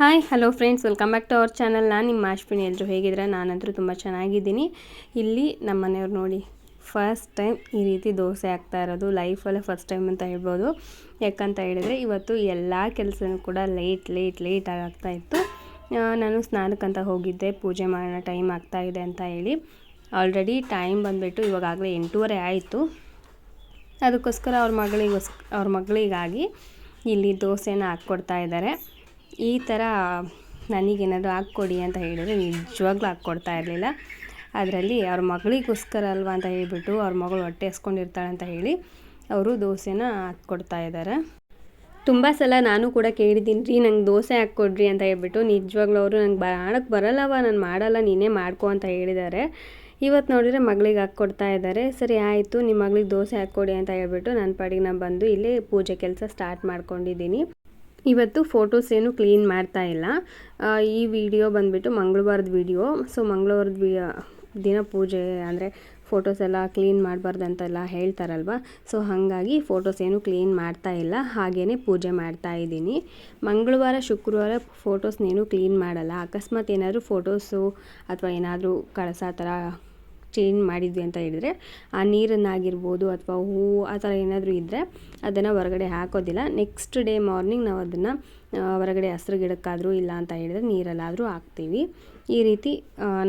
Hi hello friends welcome back to our channel ನಾನು ನಿಮ್ಮ ಅಶ್ವಿನಿ. ಎಲ್ಲರೂ ಹೇಗಿದ್ರೆ ನಾನಂತರೂ ತುಂಬ ಚೆನ್ನಾಗಿದ್ದೀನಿ. ಇಲ್ಲಿ ನಮ್ಮ ಮನೆಯವ್ರು ನೋಡಿ ಫಸ್ಟ್ ಟೈಮ್ ಈ ರೀತಿ ದೋಸೆ ಆಗ್ತಾ ಇರೋದು ಲೈಫಲ್ಲೇ ಫಸ್ಟ್ ಟೈಮ್ ಅಂತ ಹೇಳ್ಬೋದು. ಯಾಕಂತ ಹೇಳಿದರೆ, ಇವತ್ತು ಎಲ್ಲ ಕೆಲಸನೂ ಕೂಡ ಲೇಟ್ ಲೇಟ್ ಲೇಟ್ ಆಗ್ತಾ ಇತ್ತು. ನಾನು ಸ್ನಾನಕ್ಕಂತ ಹೋಗಿದ್ದೆ. ಪೂಜೆ ಮಾಡೋಣ ಟೈಮ್ ಆಗ್ತಾ ಇದೆ ಅಂತ ಹೇಳಿ. ಆಲ್ರೆಡಿ ಟೈಮ್ ಬಂದುಬಿಟ್ಟು ಇವಾಗಾಗಲೇ ಎಂಟೂವರೆ ಆಯಿತು. ಅದಕ್ಕೋಸ್ಕರ ಅವ್ರ ಮಗಳಿಗೋಸ್, ಅವ್ರ ಮಗಳಿಗಾಗಿ ಇಲ್ಲಿ ದೋಸೆನ ಹಾಕ್ಕೊಡ್ತಾ ಇದ್ದಾರೆ. ಈ ಥರ ನನಗೇನಾದರೂ ಹಾಕ್ಕೊಡಿ ಅಂತ ಹೇಳಿದರೆ ನಿಜವಾಗ್ಲೂ ಹಾಕ್ಕೊಡ್ತಾ ಇರಲಿಲ್ಲ. ಅದರಲ್ಲಿ ಅವ್ರ ಮಗಳಿಗೋಸ್ಕರ ಅಲ್ವಾ ಅಂತ ಹೇಳಿಬಿಟ್ಟು ಅವ್ರ ಮಗಳು ಹೊಟ್ಟೆ ಹಸ್ಕೊಂಡಿರ್ತಾಳೆ ಅಂತ ಹೇಳಿ ಅವರು ದೋಸೆನ ಹಾಕ್ಕೊಡ್ತಾ ಇದ್ದಾರೆ. ತುಂಬ ಸಲ ನಾನು ಕೂಡ ಕೇಳಿದ್ದೀನಿ, ರೀ ನಂಗೆ ದೋಸೆ ಹಾಕ್ಕೊಡ್ರಿ ಅಂತ ಹೇಳ್ಬಿಟ್ಟು. ನಿಜವಾಗ್ಲೂ ಅವರು ನಂಗೆ ಮಾಡೋಕ್ಕೆ ಬರಲ್ಲವ ನಾನು ಮಾಡಲ್ಲ, ನೀನೇ ಮಾಡ್ಕೊ ಅಂತ ಹೇಳಿದ್ದಾರೆ. ಇವತ್ತು ನೋಡಿದರೆ ಮಗಳಿಗೆ ಹಾಕ್ಕೊಡ್ತಾ ಇದ್ದಾರೆ. ಸರಿ, ಆಯಿತು, ನಿಮ್ಮ ಮಗಳಿಗೆ ದೋಸೆ ಹಾಕ್ಕೊಡಿ ಅಂತ ಹೇಳ್ಬಿಟ್ಟು ನನ್ನ ಪಾಡಿಗೆ ನಾನು ಬಂದು ಇಲ್ಲಿ ಪೂಜೆ ಕೆಲಸ ಸ್ಟಾರ್ಟ್ ಮಾಡ್ಕೊಂಡಿದ್ದೀನಿ. ಇವತ್ತು ಫೋಟೋಸ್ ಏನು ಕ್ಲೀನ್ ಮಾಡ್ತಾ ಇಲ್ಲ. ಈ ವಿಡಿಯೋ ಬಂದುಬಿಟ್ಟು ಮಂಗಳವಾರದ ವಿಡಿಯೋ. ಸೊ, ಮಂಗಳವಾರದ ವಿ, ದಿನ ಪೂಜೆ ಅಂದರೆ ಫೋಟೋಸ್ ಎಲ್ಲ ಕ್ಲೀನ್ ಮಾಡಬಾರ್ದು ಅಂತೆಲ್ಲ ಹೇಳ್ತಾರಲ್ವ? ಸೊ, ಹಾಗಾಗಿ ಫೋಟೋಸ್ ಏನು ಕ್ಲೀನ್ ಮಾಡ್ತಾ ಇಲ್ಲ. ಹಾಗೇ ಪೂಜೆ ಮಾಡ್ತಾ ಇದ್ದೀನಿ. ಮಂಗಳವಾರ, ಶುಕ್ರವಾರ ಫೋಟೋಸ್ನೇನು ಕ್ಲೀನ್ ಮಾಡಲ್ಲ. ಅಕಸ್ಮಾತ್ ಏನಾದರೂ ಫೋಟೋಸು ಅಥವಾ ಏನಾದರೂ ಕಳಸ ಥರ ಚೇಂಜ್ ಮಾಡಿದ್ವಿ ಅಂತ ಹೇಳಿದರೆ, ಆ ನೀರನ್ನಾಗಿರ್ಬೋದು ಅಥವಾ ಹೂವು ಆ ಥರ ಏನಾದರೂ ಇದ್ದರೆ ಅದನ್ನು ಹೊರಗಡೆ ಹಾಕೋದಿಲ್ಲ. ನೆಕ್ಸ್ಟ್ ಡೇ ಮಾರ್ನಿಂಗ್ ನಾವು ಅದನ್ನು ಹೊರಗಡೆ ಹಸಿರು ಗಿಡಕ್ಕಾದರೂ ಇಲ್ಲ ಅಂತ ಹೇಳಿದರೆ ನೀರಲ್ಲಾದರೂ ಹಾಕ್ತೀವಿ. ಈ ರೀತಿ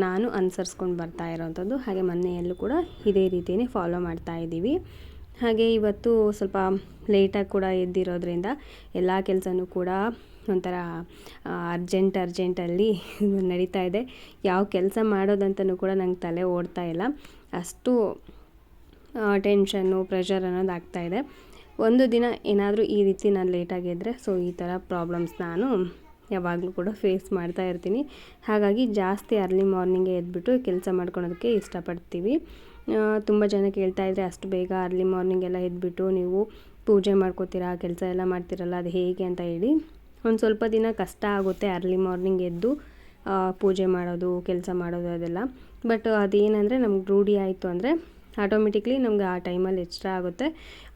ನಾನು ಅನುಸರಿಸ್ಕೊಂಡು ಬರ್ತಾ ಇರೋವಂಥದ್ದು ಹಾಗೆ ಮನೆಯಲ್ಲೂ ಕೂಡ ಇದೇ ರೀತಿಯೇ ಫಾಲೋ ಮಾಡ್ತಾ ಇದ್ದೀವಿ. ಹಾಗೆ ಇವತ್ತು ಸ್ವಲ್ಪ ಲೇಟಾಗಿ ಕೂಡ ಎದ್ದಿರೋದ್ರಿಂದ ಎಲ್ಲ ಕೆಲಸನೂ ಕೂಡ ಒಂಥರ ಅರ್ಜೆಂಟ್ ಅರ್ಜೆಂಟಲ್ಲಿ ನಡೀತಾ ಇದೆ. ಯಾವ ಕೆಲಸ ಮಾಡೋದಂತಲೂ ಕೂಡ ನಂಗೆ ತಲೆ ಓಡ್ತಾ ಇಲ್ಲ. ಅಷ್ಟು ಟೆನ್ಷನ್ನು ಪ್ರೆಷರ್ ಅನ್ನೋದು ಆಗ್ತಾ ಇದೆ. ಒಂದು ದಿನ ಏನಾದರೂ ಈ ರೀತಿ ನಾನು ಲೇಟಾಗಿದ್ದರೆ ಸೊ ಈ ಥರ ಪ್ರಾಬ್ಲಮ್ಸ್ ನಾನು ಯಾವಾಗಲೂ ಕೂಡ ಫೇಸ್ ಮಾಡ್ತಾ ಇರ್ತೀನಿ. ಹಾಗಾಗಿ ಜಾಸ್ತಿ ಅರ್ಲಿ ಮಾರ್ನಿಂಗೇ ಎದ್ಬಿಟ್ಟು ಕೆಲಸ ಮಾಡ್ಕೊಳೋದಕ್ಕೆ ಇಷ್ಟಪಡ್ತೀವಿ. ತುಂಬ ಜನ ಕೇಳ್ತಾ ಇದ್ದರೆ ಅಷ್ಟು ಬೇಗ ಅರ್ಲಿ ಮಾರ್ನಿಂಗ್ ಎಲ್ಲ ಎದ್ಬಿಟ್ಟು ನೀವು ಪೂಜೆ ಮಾಡ್ಕೋತೀರಾ, ಕೆಲಸ ಎಲ್ಲ ಮಾಡ್ತೀರಲ್ಲ, ಅದು ಹೇಗೆ ಅಂತ ಹೇಳಿ. ಒಂದು ಸ್ವಲ್ಪ ದಿನ ಕಷ್ಟ ಆಗುತ್ತೆ ಅರ್ಲಿ ಮಾರ್ನಿಂಗ್ ಎದ್ದು ಪೂಜೆ ಮಾಡೋದು, ಕೆಲಸ ಮಾಡೋದು ಅದೆಲ್ಲ. ಬಟ್ ಅದೇನಂದರೆ ನಮ್ಗೆ ರೂಢಿ ಆಯಿತು ಅಂದರೆ ಆಟೋಮೆಟಿಕ್ಲಿ ನಮ್ಗೆ ಆ ಟೈಮಲ್ಲಿ ಎಕ್ಸ್ಟ್ರಾ ಆಗುತ್ತೆ.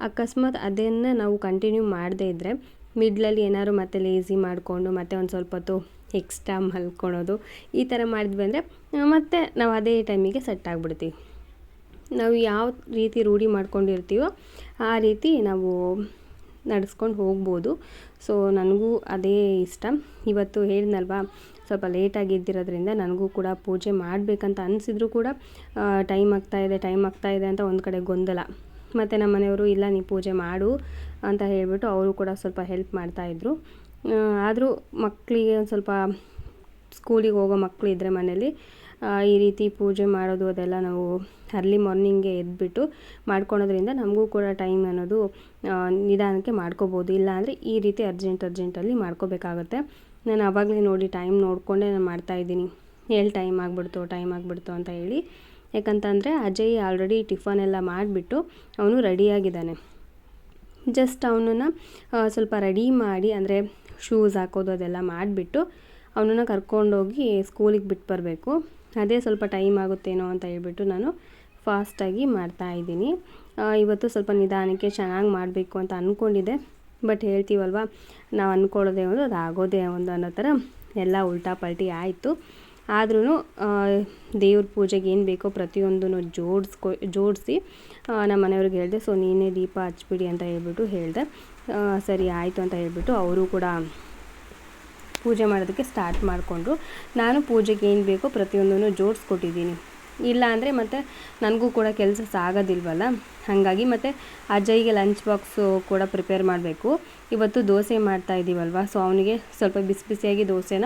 ಅಕಸ್ಮಾತ್ ಅದನ್ನು ನಾವು ಕಂಟಿನ್ಯೂ ಮಾಡದೇ ಇದ್ದರೆ ಮಿಡ್ಲಲ್ಲಿ ಏನಾದ್ರು ಮತ್ತೆ ಲೇಸಿ ಮಾಡಿಕೊಂಡು ಮತ್ತೆ ಒಂದು ಸ್ವಲ್ಪ ಹೊತ್ತು ಎಕ್ಸ್ಟ್ರಾ ಮಲ್ಕೊಳೋದು, ಈ ಥರ ಮಾಡಿದ್ವಿ ಅಂದರೆ ಮತ್ತೆ ನಾವು ಅದೇ ಟೈಮಿಗೆ ಸೆಟ್ ಆಗಿಬಿಡ್ತೀವಿ. ನಾವು ಯಾವ ರೀತಿ ರೂಢಿ ಮಾಡ್ಕೊಂಡಿರ್ತೀವೋ ಆ ರೀತಿ ನಾವು ನಡೆಸ್ಕೊಂಡು ಹೋಗ್ಬೋದು. ಸೊ ನನಗೂ ಅದೇ ಇಷ್ಟ. ಇವತ್ತು ಹೇಳಿದ್ನಲ್ವಾ, ಸ್ವಲ್ಪ ಲೇಟಾಗಿ ಎದ್ದಿರೋದ್ರಿಂದ ನನಗೂ ಕೂಡ ಪೂಜೆ ಮಾಡಬೇಕಂತ ಅನಿಸಿದ್ರು ಕೂಡ ಟೈಮ್ ಆಗ್ತಾ ಇದೆ ಟೈಮ್ ಆಗ್ತಾ ಇದೆ ಅಂತ ಒಂದು ಕಡೆ ಗೊಂದಲ. ಮತ್ತು ನಮ್ಮ ಮನೆಯವರು, ಇಲ್ಲ, ನೀ ಪೂಜೆ ಮಾಡು ಅಂತ ಹೇಳಿಬಿಟ್ಟು ಅವರು ಕೂಡ ಸ್ವಲ್ಪ ಹೆಲ್ಪ್ ಮಾಡ್ತಾಯಿದ್ರು ಆದರೂ ಮಕ್ಕಳಿಗೆ ಒಂದು ಸ್ವಲ್ಪ ಸ್ಕೂಲಿಗೆ ಹೋಗೋ ಮಕ್ಕಳು ಇದ್ದರೆ ಮನೇಲಿ ಈ ರೀತಿ ಪೂಜೆ ಮಾಡೋದು ಅದೆಲ್ಲ ನಾವು ಅರ್ಲಿ ಮಾರ್ನಿಂಗೆ ಎದ್ಬಿಟ್ಟು ಮಾಡ್ಕೊಳೋದ್ರಿಂದ ನಮಗೂ ಕೂಡ ಟೈಮ್ ಅನ್ನೋದು ನಿಧಾನಕ್ಕೆ ಮಾಡ್ಕೋಬೋದು. ಇಲ್ಲ ಅಂದರೆ ಈ ರೀತಿ ಅರ್ಜೆಂಟ್ ಅರ್ಜೆಂಟಲ್ಲಿ ಮಾಡ್ಕೋಬೇಕಾಗತ್ತೆ. ನಾನು ಆವಾಗಲೇ ನೋಡಿ ಟೈಮ್ ನೋಡಿಕೊಂಡೇ ನಾನು ಮಾಡ್ತಾಯಿದ್ದೀನಿ ಎಲ್ಲಿ ಟೈಮ್ ಆಗಿಬಿಡ್ತು ಟೈಮ್ ಆಗಿಬಿಡ್ತು ಅಂತ ಹೇಳಿ. ಯಾಕಂತಂದರೆ ಅಜಯ್ ಆಲ್ರೆಡಿ ಟಿಫನ್ ಎಲ್ಲ ಮಾಡಿಬಿಟ್ಟು ಅವನು ರೆಡಿಯಾಗಿದ್ದಾನೆ ಜಸ್ಟ್ ಅವನನ್ನು ಸ್ವಲ್ಪ ರೆಡಿ ಮಾಡಿ, ಅಂದರೆ ಶೂಸ್ ಹಾಕೋದು ಅದೆಲ್ಲ ಮಾಡಿಬಿಟ್ಟು ಅವನನ್ನು ಕರ್ಕೊಂಡೋಗಿ ಸ್ಕೂಲಿಗೆ ಬಿಟ್ಟು ಬರಬೇಕು. ಅದೇ ಸ್ವಲ್ಪ ಟೈಮ್ ಆಗುತ್ತೇನೋ ಅಂತ ಹೇಳ್ಬಿಟ್ಟು ನಾನು ಫಾಸ್ಟಾಗಿ ಮಾಡ್ತಾಯಿದ್ದೀನಿ ಇವತ್ತು ಸ್ವಲ್ಪ ನಿಧಾನಕ್ಕೆ ಚೆನ್ನಾಗಿ ಮಾಡಬೇಕು ಅಂತ ಅಂದ್ಕೊಂಡಿದ್ದೆ ಬಟ್ ಹೇಳ್ತೀವಲ್ವ, ನಾವು ಅಂದ್ಕೊಳ್ಳೋದೇ ಒಂದು, ಅದು ಆಗೋದೇ ಒಂದು ಅನ್ನೋ ಥರ ಎಲ್ಲ ಉಲ್ಟಾ ಪಲ್ಟಿ ಆಯಿತು. ಆದ್ರೂ ದೇವ್ರ ಪೂಜೆಗೆ ಏನು ಬೇಕೋ ಪ್ರತಿಯೊಂದನ್ನು ಜೋಡಿಸ್ಕೊ, ಜೋಡಿಸಿ ನಮ್ಮ ಮನೆಯವ್ರಿಗೆ ಹೇಳಿದೆ, ಸೊ, ನೀನೇ ದೀಪ ಹಚ್ಬಿಡಿ ಅಂತ ಹೇಳ್ಬಿಟ್ಟು ಹೇಳಿದೆ. ಸರಿ, ಆಯಿತು ಅಂತ ಹೇಳ್ಬಿಟ್ಟು ಅವರು ಕೂಡ ಪೂಜೆ ಮಾಡೋದಕ್ಕೆ ಸ್ಟಾರ್ಟ್ ಮಾಡಿಕೊಂಡ್ರು. ನಾನು ಪೂಜೆಗೆ ಏನು ಬೇಕೋ ಪ್ರತಿಯೊಂದನ್ನು ಜೋಡಿಸ್ಕೊಟ್ಟಿದ್ದೀನಿ. ಇಲ್ಲ ಅಂದರೆ ಮತ್ತು ನನಗೂ ಕೂಡ ಕೆಲಸ ಸಾಗೋದಿಲ್ವಲ್ಲ? ಹಾಗಾಗಿ ಮತ್ತು ಅಜಯ್ಗೆ ಲಂಚ್ ಬಾಕ್ಸು ಕೂಡ ಪ್ರಿಪೇರ್ ಮಾಡಬೇಕು. ಇವತ್ತು ದೋಸೆ ಮಾಡ್ತಾ ಇದ್ದೀವಲ್ವ ಸೊ ಅವನಿಗೆ ಸ್ವಲ್ಪ ಬಿಸಿ ಬಿಸಿಯಾಗಿ ದೋಸೆನ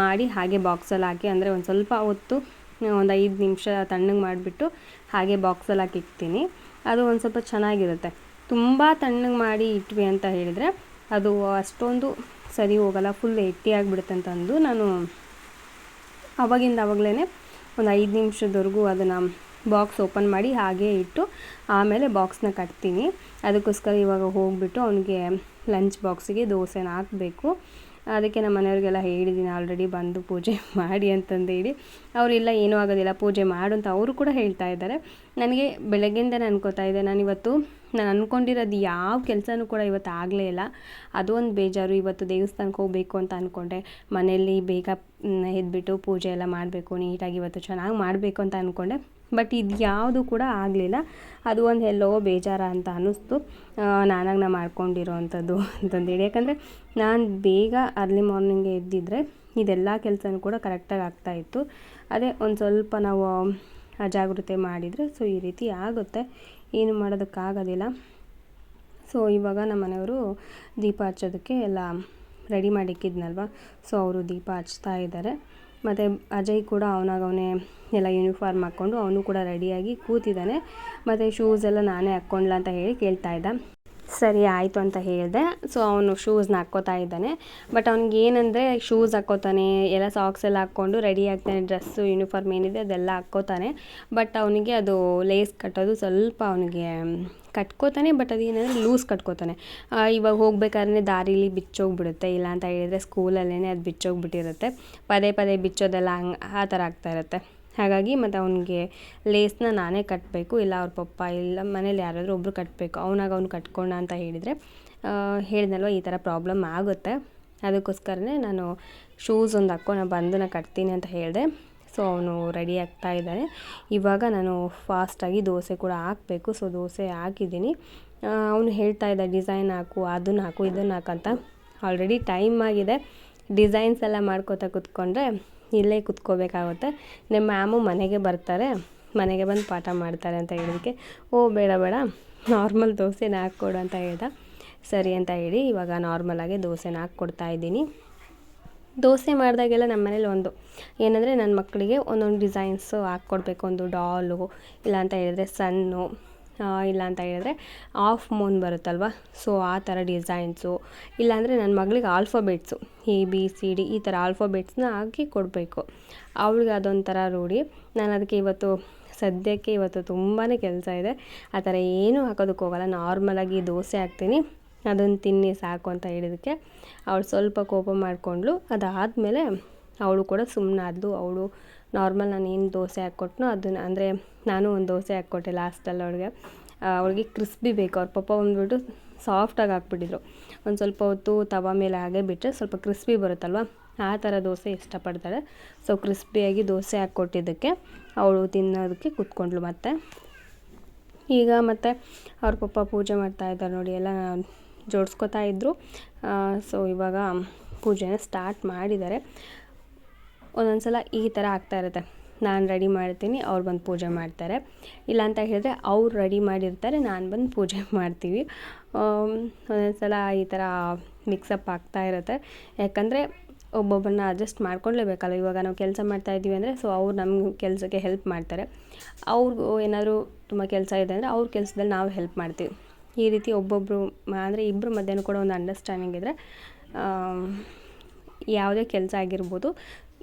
ಮಾಡಿ ಹಾಗೆ ಬಾಕ್ಸಲ್ಲಿ ಹಾಕಿ, ಅಂದರೆ ಒಂದು ಸ್ವಲ್ಪ ಹೊತ್ತು, ಒಂದು ಐದು ನಿಮಿಷ ತಣ್ಣಗೆ ಮಾಡಿಬಿಟ್ಟು ಹಾಗೆ ಬಾಕ್ಸಲ್ಲಿ ಹಾಕಿ ಇಕ್ತೀನಿ ಅದು ಒಂದು ಸ್ವಲ್ಪ ಚೆನ್ನಾಗಿರುತ್ತೆ. ತುಂಬ ತಣ್ಣಗೆ ಮಾಡಿ ಇಟ್ವಿ ಅಂತ ಹೇಳಿದರೆ ಅದು ಅಷ್ಟೊಂದು ಸರಿ ಹೋಗಲ್ಲ ಫುಲ್ ಎಟ್ಟಿ ಆಗಿಬಿಡುತ್ತೆ ಅಂತಂದು ನಾನು ಅವಾಗಿಂದ ಅವಾಗಲೇ ಒಂದು ಐದು ನಿಮಿಷದವರೆಗೂ ಅದನ್ನು ಬಾಕ್ಸ್ ಓಪನ್ ಮಾಡಿ ಹಾಗೇ ಇಟ್ಟು ಆಮೇಲೆ ಬಾಕ್ಸ್ನ ಕಟ್ತೀನಿ. ಅದಕ್ಕೋಸ್ಕರ ಇವಾಗ ಹೋಗಿಬಿಟ್ಟು ಅವನಿಗೆ ಲಂಚ್ ಬಾಕ್ಸಿಗೆ ದೋಸೆನ ಹಾಕಬೇಕು. ಅದಕ್ಕೆ ನಮ್ಮ ಮನೆಯವ್ರಿಗೆಲ್ಲ ಹೇಳಿದ್ದೀನಿ ಆಲ್ರೆಡಿ ಬಂದು ಪೂಜೆ ಮಾಡಿ ಅಂತಂದೇಳಿ ಅವರಿಲ್ಲ, ಏನೂ ಆಗೋದಿಲ್ಲ, ಪೂಜೆ ಮಾಡು ಅಂತ ಅವರು ಕೂಡ ಹೇಳ್ತಾ ಇದ್ದಾರೆ. ನನಗೆ ಬೆಳಗ್ಗೆಯಿಂದ ಅನ್ಕೋತಾ ಇದ್ದೆ. ನಾನು ಇವತ್ತು ನಾನು ಅಂದ್ಕೊಂಡಿರೋದು ಯಾವ ಕೆಲಸನೂ ಕೂಡ ಇವತ್ತು ಆಗಲೇ ಇಲ್ಲ. ಅದು ಒಂದು ಬೇಜಾರು. ಇವತ್ತು ದೇವಸ್ಥಾನಕ್ಕೆ ಹೋಗಬೇಕು ಅಂತ ಅಂದ್ಕೊಂಡೆ ಮನೆಯಲ್ಲಿ ಬೇಗ ಎದ್ಬಿಟ್ಟು ಪೂಜೆ ಎಲ್ಲ ಮಾಡಬೇಕು, ನೀಟಾಗಿ ಇವತ್ತು ಚೆನ್ನಾಗಿ ಮಾಡಬೇಕು ಅಂತ ಅಂದ್ಕೊಂಡೆ ಬಟ್ ಇದು ಯಾವುದು ಕೂಡ ಆಗಲಿಲ್ಲ ಅದು ಒಂದು ಎಲ್ಲೋ ಬೇಜಾರ ಅಂತ ಅನ್ನಿಸ್ತು. ನಾನಾಗ ನಾ ಮಾಡ್ಕೊಂಡಿರೋ ಅಂಥದ್ದು ಅಂತಂದೇಳಿ. ಯಾಕಂದರೆ ನಾನು ಬೇಗ ಅರ್ಲಿ ಮಾರ್ನಿಂಗ್ ಎದ್ದಿದ್ರೆ ಇದೆಲ್ಲ ಕೆಲಸನೂ ಕೂಡ ಕರೆಕ್ಟಾಗಿ ಆಗ್ತಾಯಿತ್ತು ಅದೇ ಒಂದು ಸ್ವಲ್ಪ ನಾವು ಅಜಾಗೃತೆ ಮಾಡಿದರೆ ಸೊ ಈ ರೀತಿ ಆಗುತ್ತೆ. ಏನು ಮಾಡೋದಕ್ಕಾಗೋದಿಲ್ಲ ಸೊ ಇವಾಗ ನಮ್ಮ ಮನೆಯವರು ದೀಪ ಹಚ್ಚೋದಕ್ಕೆ ಎಲ್ಲ ರೆಡಿ ಮಾಡಿಕ್ಕಿದ್ನಲ್ವ? ಸೊ ಅವರು ದೀಪ ಹಚ್ತಾ ಇದ್ದಾರೆ. ಮತ್ತು ಅಜಯ್ ಕೂಡ ಅವನಾಗ ಅವನೇ ಎಲ್ಲ ಯೂನಿಫಾರ್ಮ್ ಹಾಕ್ಕೊಂಡು ಅವನು ಕೂಡ ರೆಡಿಯಾಗಿ ಕೂತಿದ್ದಾನೆ. ಮತ್ತು ಶೂಸ್ ಎಲ್ಲ ನಾನೇ ಹಾಕ್ಕೊಂಡ್ಲ ಅಂತ ಹೇಳಿ ಕೇಳ್ತಾ ಇದ್ದ. ಸರಿ ಆಯಿತು ಅಂತ ಹೇಳಿದೆ. ಸೊ ಅವನು ಶೂಸ್ನ ಹಾಕ್ಕೋತಾ ಇದ್ದಾನೆ. ಬಟ್ ಅವ್ನಿಗೆ ಏನಂದರೆ ಶೂಸ್ ಹಾಕ್ಕೋತಾನೆ, ಎಲ್ಲ ಸಾಕ್ಸ್ ಎಲ್ಲ ಹಾಕ್ಕೊಂಡು ರೆಡಿ ಆಗ್ತಾನೆ ಡ್ರೆಸ್ಸು ಯೂನಿಫಾರ್ಮ್ ಏನಿದೆ ಅದೆಲ್ಲ ಹಾಕ್ಕೋತಾನೆ. ಬಟ್ ಅವನಿಗೆ ಅದು ಲೇಸ್ ಕಟ್ಟೋದು ಸ್ವಲ್ಪ ಅವನಿಗೆ ಕಟ್ಕೋತಾನೆ ಬಟ್ ಅದೇನಂದರೆ ಲೂಸ್ ಕಟ್ಕೋತಾನೆ. ಇವಾಗ ಹೋಗ್ಬೇಕಾದ್ರೆ ದಾರಿಲಿ ಬಿಚ್ಚೋಗ್ಬಿಡುತ್ತೆ. ಇಲ್ಲ ಅಂತ ಹೇಳಿದರೆ ಸ್ಕೂಲಲ್ಲೇ ಅದು ಬಿಚ್ಚೋಗ್ಬಿಟ್ಟಿರುತ್ತೆ. ಪದೇ ಪದೇ ಬಿಚ್ಚೋದೆಲ್ಲ ಹಂಗೆ ಆ ಥರ ಆಗ್ತಾ ಇರುತ್ತೆ. ಹಾಗಾಗಿ ಮತ್ತು ಅವನಿಗೆ ಲೇಸ್ನ ನಾನೇ ಕಟ್ಟಬೇಕು ಇಲ್ಲ ಅವ್ರ ಪಪ್ಪ, ಇಲ್ಲ ಮನೇಲಿ ಯಾರಾದರೂ ಒಬ್ಬರು ಕಟ್ಟಬೇಕು ಅವನಾಗ ಅವ್ನು ಕಟ್ಕೊಂಡ ಅಂತ ಹೇಳಿದರೆ ಹೇಳಿದ್ನಲ್ವ, ಈ ಥರ ಪ್ರಾಬ್ಲಮ್ ಆಗುತ್ತೆ. ಅದಕ್ಕೋಸ್ಕರನೇ ನಾನು ಶೂಸ್ ಒಂದು ಹಾಕ್ಕೊಂಡು ಬಂದು ನಾನು ಕಟ್ತೀನಿ ಅಂತ ಹೇಳಿದೆ. ಸೊ ಅವನು ರೆಡಿ ಆಗ್ತಾ ಇದ್ದಾನೆ. ಇವಾಗ ನಾನು ಫಾಸ್ಟಾಗಿ ದೋಸೆ ಕೂಡ ಹಾಕಬೇಕು. ಸೊ ದೋಸೆ ಹಾಕಿದ್ದೀನಿ. ಅವನು ಹೇಳ್ತಾ ಇದ್ದ ಡಿಸೈನ್ ಹಾಕು, ಅದನ್ನು ಹಾಕು, ಇದನ್ನು ಹಾಕಂತ ಆಲ್ರೆಡಿ ಟೈಮ್ ಆಗಿದೆ. ಡಿಸೈನ್ಸ್ ಎಲ್ಲ ಮಾಡ್ಕೋತಾ ಕೂತ್ಕೊಂಡ್ರೆ ಇಲ್ಲೇ ಕುತ್ಕೋಬೇಕಾಗುತ್ತೆ. ನಿಮ್ಮ ಮ್ಯಾಮು ಮನೆಗೆ ಬರ್ತಾರೆ. ಮನೆಗೆ ಬಂದು ಪಾಠ ಮಾಡ್ತಾರೆ ಅಂತ ಹೇಳಿದಕ್ಕೆ ಓ, ಬೇಡ ಬೇಡ, ನಾರ್ಮಲ್ ದೋಸೆನ ಹಾಕ್ಕೊಡು ಅಂತ ಹೇಳ್ದ. ಸರಿ ಅಂತ ಹೇಳಿ ಇವಾಗ ನಾರ್ಮಲಾಗಿ ದೋಸೆನ ಹಾಕ್ಕೊಡ್ತಾ ಇದ್ದೀನಿ. ದೋಸೆ ಮಾಡಿದಾಗೆಲ್ಲ ನಮ್ಮ ಮನೇಲಿ ಒಂದು, ಏನಂದರೆ ನನ್ನ ಮಕ್ಕಳಿಗೆ ಒಂದೊಂದು ಡಿಸೈನ್ಸು ಹಾಕ್ಕೊಡ್ಬೇಕು, ಒಂದು ಡಾಲು, ಇಲ್ಲ ಅಂತ ಹೇಳಿದ್ರೆ ಸಣ್ಣು ಇಲ್ಲ ಅಂತ ಹೇಳಿದ್ರೆ ಆಫ್ ಮೂನ್ ಬರುತ್ತಲ್ವ? ಸೊ ಆ ಥರ ಡಿಸೈನ್ಸು ಇಲ್ಲಾಂದರೆ ನನ್ನ ಮಗಳಿಗೆ alphabets A B C D ಈ ಥರ ಆಲ್ಫಾಬೆಟ್ಸ್ನ ಹಾಕಿ ಕೊಡಬೇಕು. ಅವಳಿಗೆ ಅದೊಂಥರ ರೂಢಿ. ನಾನು ಅದಕ್ಕೆ ಇವತ್ತು, ಸದ್ಯಕ್ಕೆ ಇವತ್ತು ತುಂಬಾ ಕೆಲಸ ಇದೆ. ಆ ಥರ ಏನೂ ಹಾಕೋದಕ್ಕೆ ಹೋಗಲ್ಲ. ನಾರ್ಮಲಾಗಿ ದೋಸೆ ಹಾಕ್ತೀನಿ. ಅದನ್ನು ತಿನ್ನಿ ಸಾಕು ಅಂತ ಹೇಳಿದಕ್ಕೆ ಅವಳು ಸ್ವಲ್ಪ ಕೋಪ ಮಾಡಿಕೊಂಡ್ಳು. ಅದಾದಮೇಲೆ ಅವಳು ಕೂಡ ಸುಮ್ಮನಾದ್ಲು ಅವಳು ನಾರ್ಮಲ್ ನಾನು ಏನು ದೋಸೆ ಹಾಕ್ಕೊಟ್ನೋ ಅದನ್ನು, ಅಂದರೆ ನಾನು ಒಂದು ದೋಸೆ ಹಾಕ್ಕೊಟ್ಟೆ ಲಾಸ್ಟಲ್ಲಿ ಅವ್ಳಿಗೆ. ಅವ್ಳಿಗೆ ಕ್ರಿಸ್ಪಿ ಬೇಕು. ಅವ್ರ ಪಪ್ಪ ಬಂದುಬಿಟ್ಟು ಸಾಫ್ಟಾಗಿ ಹಾಕ್ಬಿಟ್ಟಿದ್ರು. ಒಂದು ಸ್ವಲ್ಪ ಹೊತ್ತು ತವ ಮೇಲೆ ಹಾಗೆ ಬಿಟ್ಟರೆ ಸ್ವಲ್ಪ ಕ್ರಿಸ್ಪಿ ಬರುತ್ತಲ್ವ? ಆ ಥರ ದೋಸೆ ಇಷ್ಟಪಡ್ತಾಳೆ. ಸೊ ಕ್ರಿಸ್ಪಿಯಾಗಿ ದೋಸೆ ಹಾಕ್ಕೊಟ್ಟಿದ್ದಕ್ಕೆ ಅವಳು ತಿನ್ನೋದಕ್ಕೆ ಕೂತ್ಕೊಂಡ್ಳು ಮತ್ತೆ. ಈಗ ಮತ್ತೆ ಅವ್ರ ಪಪ್ಪ ಪೂಜೆ ಮಾಡ್ತಾ ಇದ್ದಾರೆ ನೋಡಿ, ಎಲ್ಲ ಜೋಡಿಸ್ಕೊತಾ ಇದ್ದರು ಸೊ ಇವಾಗ ಪೂಜೆನ ಸ್ಟಾರ್ಟ್ ಮಾಡಿದ್ದಾರೆ. ಒಂದೊಂದು ಸಲ ಈ ಥರ ಆಗ್ತಾ ಇರುತ್ತೆ. ನಾನು ರೆಡಿ ಮಾಡ್ತೀನಿ, ಅವ್ರು ಬಂದು ಪೂಜೆ ಮಾಡ್ತಾರೆ. ಇಲ್ಲ ಅಂತ ಹೇಳಿದ್ರೆ ಅವ್ರು ರೆಡಿ ಮಾಡಿರ್ತಾರೆ, ನಾನು ಬಂದು ಪೂಜೆ ಮಾಡ್ತೀವಿ. ಒಂದೊಂದು ಸಲ ಈ ಥರ ಮಿಕ್ಸಪ್ ಆಗ್ತಾ ಇರುತ್ತೆ. ಯಾಕಂದರೆ ಒಬ್ಬೊಬ್ಬರನ್ನ ಅಡ್ಜಸ್ಟ್ ಮಾಡ್ಕೊಳ್ಳೇಬೇಕಲ್ಲ ಇವಾಗ ನಾವು ಕೆಲಸ ಮಾಡ್ತಾ ಇದ್ದೀವಿ ಅಂದರೆ ಸೊ ಅವ್ರು ನಮ್ಮ ಕೆಲಸಕ್ಕೆ ಹೆಲ್ಪ್ ಮಾಡ್ತಾರೆ. ಅವ್ರಿಗೂ ಏನಾದರೂ ತುಂಬ ಕೆಲಸ ಇದೆ ಅಂದರೆ, ಅವ್ರ ಕೆಲಸದಲ್ಲಿ ನಾವು ಹೆಲ್ಪ್ ಮಾಡ್ತೀವಿ. ಈ ರೀತಿ ಒಬ್ಬೊಬ್ಬರು ಅಂದರೆ ಇಬ್ಬರು ಮಧ್ಯಾಹ್ನ ಕೂಡ ಒಂದು ಅಂಡರ್ಸ್ಟ್ಯಾಂಡಿಂಗ್ ಇದ್ದರೆ ಯಾವುದೇ ಕೆಲಸ ಆಗಿರ್ಬೋದು.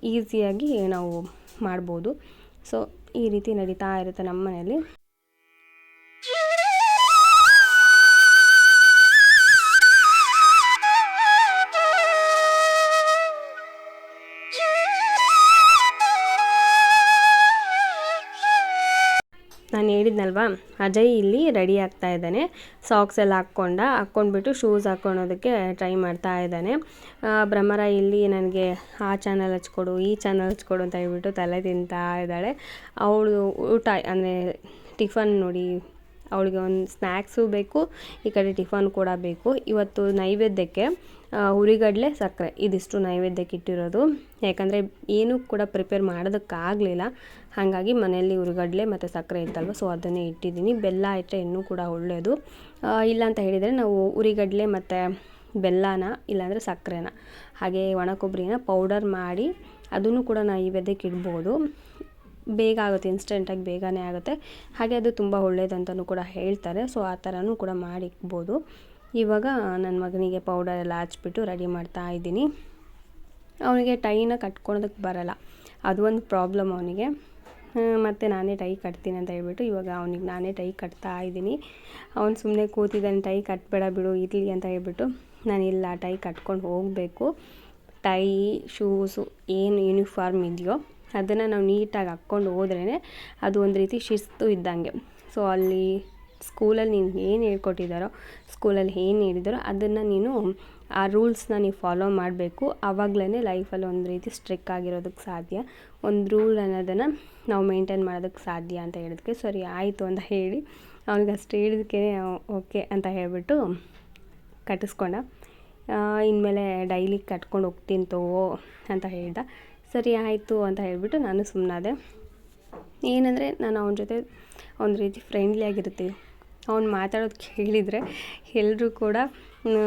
ಈಸಿಯಾಗಿ ನಾವು ಮಾಡ್ಬೋದು. ಸೊ ಈ ರೀತಿ ನಡೀತಾ ಇರುತ್ತೆ ನಮ್ಮ ಮನೆಯಲ್ಲಿ ಹೇಳಿದ್ನಲ್ವಾ? ಅಜಯ್ ಇಲ್ಲಿ ರೆಡಿ ಆಗ್ತಾ ಇದ್ದಾನೆ. ಸಾಕ್ಸ್ ಎಲ್ಲ ಹಾಕ್ಕೊಂಡ, ಹಾಕ್ಕೊಂಡ್ಬಿಟ್ಟು ಶೂಸ್ ಹಾಕ್ಕೊಳೋದಕ್ಕೆ ಟ್ರೈ ಮಾಡ್ತಾ ಇದ್ದಾನೆ. ಭ್ರಮರ ಇಲ್ಲಿ ನನಗೆ ಆ ಚಾನಲ್ ಹಚ್ಕೊಡು, ಈ ಚಾನಲ್ ಹಚ್ಕೊಡು ಅಂತ ಹೇಳ್ಬಿಟ್ಟು ತಲೆ ತಿಂತಾ ಇದ್ದಾಳೆ. ಅವಳು ಊಟ, ಅಂದರೆ ಟಿಫನ್ ನೋಡಿ, ಅವಳಿಗೆ ಒಂದು ಸ್ನ್ಯಾಕ್ಸು ಬೇಕು, ಈ ಕಡೆ ಟಿಫನ್ ಕೂಡ ಬೇಕು. ಇವತ್ತು ನೈವೇದ್ಯಕ್ಕೆ ಹುರಿಗಡಲೆ ಸಕ್ಕರೆ. ಇದಿಷ್ಟು ನೈವೇದ್ಯಕ್ಕೆ ಇಟ್ಟಿರೋದು. ಯಾಕಂದರೆ ಏನೂ ಕೂಡ ಪ್ರಿಪೇರ್ ಮಾಡೋದಕ್ಕಾಗಲಿಲ್ಲ. ಹಾಗಾಗಿ ಮನೆಯಲ್ಲಿ ಉರುಗಡಲೆ ಮತ್ತು ಸಕ್ಕರೆ ಇತ್ತಲ್ವ ಸೊ ಅದನ್ನೇ ಇಟ್ಟಿದ್ದೀನಿ. ಬೆಲ್ಲ ಇಟ್ಟರೆ ಇನ್ನೂ ಕೂಡ ಒಳ್ಳೆಯದು ಇಲ್ಲ ಅಂತ ಹೇಳಿದರೆ ನಾವು ಉರಿಗಡಲೆ ಮತ್ತು ಬೆಲ್ಲನ, ಇಲ್ಲಾಂದರೆ ಸಕ್ಕರೆನ, ಹಾಗೆ ಒಣ ಕೊಬ್ಬರಿನ ಪೌಡರ್ ಮಾಡಿ ಅದನ್ನು ಕೂಡ ನೈವೇದ್ಯಕ್ಕೆ ಇಡ್ಬೋದು. ಬೇಗ ಆಗುತ್ತೆ ಇನ್ಸ್ಟೆಂಟಾಗಿ ಬೇಗನೆ ಆಗುತ್ತೆ. ಹಾಗೆ ಅದು ತುಂಬ ಒಳ್ಳೇದಂತಲೂ ಕೂಡ ಹೇಳ್ತಾರೆ ಸೊ ಆ ಥರನೂ ಕೂಡ ಮಾಡಿ ಇಕ್ಬೋದು ಇವಾಗ ನನ್ನ ಮಗನಿಗೆ ಪೌಡರ್ ಎಲ್ಲ ಹಚ್ಬಿಟ್ಟು ರೆಡಿ ಮಾಡ್ತಾ ಇದ್ದೀನಿ. ಅವನಿಗೆ ಟೈನ ಕಟ್ಕೊಳೋದಕ್ಕೆ ಬರಲ್ಲ, ಅದು ಒಂದು ಪ್ರಾಬ್ಲಮ್ ಅವನಿಗೆ. ಮತ್ತು ನಾನೇ ಟೈ ಕಟ್ತೀನಿ ಅಂತ ಹೇಳ್ಬಿಟ್ಟು ಇವಾಗ ಅವ್ನಿಗೆ ನಾನೇ ಟೈ ಕಟ್ತಾ ಇದ್ದೀನಿ. ಅವ್ನು ಸುಮ್ಮನೆ ಕೂತಿದ್ದಾನೆ, ಟೈ ಕಟ್ಬೇಡ ಬಿಡು, ಇರಲಿ ಅಂತ ಹೇಳ್ಬಿಟ್ಟು ನಾನು ಇಲ್ಲ, ಟೈ ಕಟ್ಕೊಂಡು ಹೋಗಬೇಕು. ಟೈ, ಶೂಸು, ಏನು ಯೂನಿಫಾರ್ಮ್ ಇದೆಯೋ ಅದನ್ನು ನಾವು ನೀಟಾಗಿ ಹಾಕ್ಕೊಂಡು ಹೋದ್ರೇ ಅದು ಒಂದು ರೀತಿ ಶಿಸ್ತು ಇದ್ದಂಗೆ. ಸೊ ಅಲ್ಲಿ ಸ್ಕೂಲಲ್ಲಿ ನೀನು ಏನು ಹೇಳ್ಕೊಟ್ಟಿದ್ದಾರೋ ಸ್ಕೂಲಲ್ಲಿ ಏನು ಹೇಳಿದಾರೋ ಅದನ್ನು ನೀನು ಆ ರೂಲ್ಸ್ನ ನೀವು ಫಾಲೋ ಮಾಡಬೇಕು. ಆವಾಗಲೇ ಲೈಫಲ್ಲಿ ಒಂದು ರೀತಿ ಸ್ಟ್ರಿಕ್ ಆಗಿರೋದಕ್ಕೆ ಸಾಧ್ಯ. ಒಂದು ರೂಲ್ ಅನ್ನೋದನ್ನು ನಾವು ಮೇಂಟೈನ್ ಮಾಡೋದಕ್ಕೆ ಸಾಧ್ಯ ಅಂತ ಹೇಳಿದಕ್ಕೆ ಸರಿ ಆಯಿತು ಅಂತ ಹೇಳಿ. ಅವ್ನಿಗೆ ಅಷ್ಟು ಹೇಳಿದಕ್ಕೆ ಓಕೆ ಅಂತ ಹೇಳಿಬಿಟ್ಟು ಕಟ್ಟಿಸ್ಕೊಂಡ. ಇನ್ಮೇಲೆ ಡೈಲಿ ಕಟ್ಕೊಂಡು ಹೋಗ್ತೀನಿ ತೋ ಅಂತ ಹೇಳ್ದ. ಸರಿ ಆಯಿತು ಅಂತ ಹೇಳಿಬಿಟ್ಟು ನಾನು ಸುಮ್ಮನಾದೆ ಏನಂದರೆ ನಾನು ಅವನ ಜೊತೆ ಒಂದು ರೀತಿ ಫ್ರೆಂಡ್ಲಿ ಆಗಿರ್ತೀವಿ ಅವ್ನು ಮಾತಾಡೋದು ಕೇಳಿದರೆ ಎಲ್ಲರೂ ಕೂಡ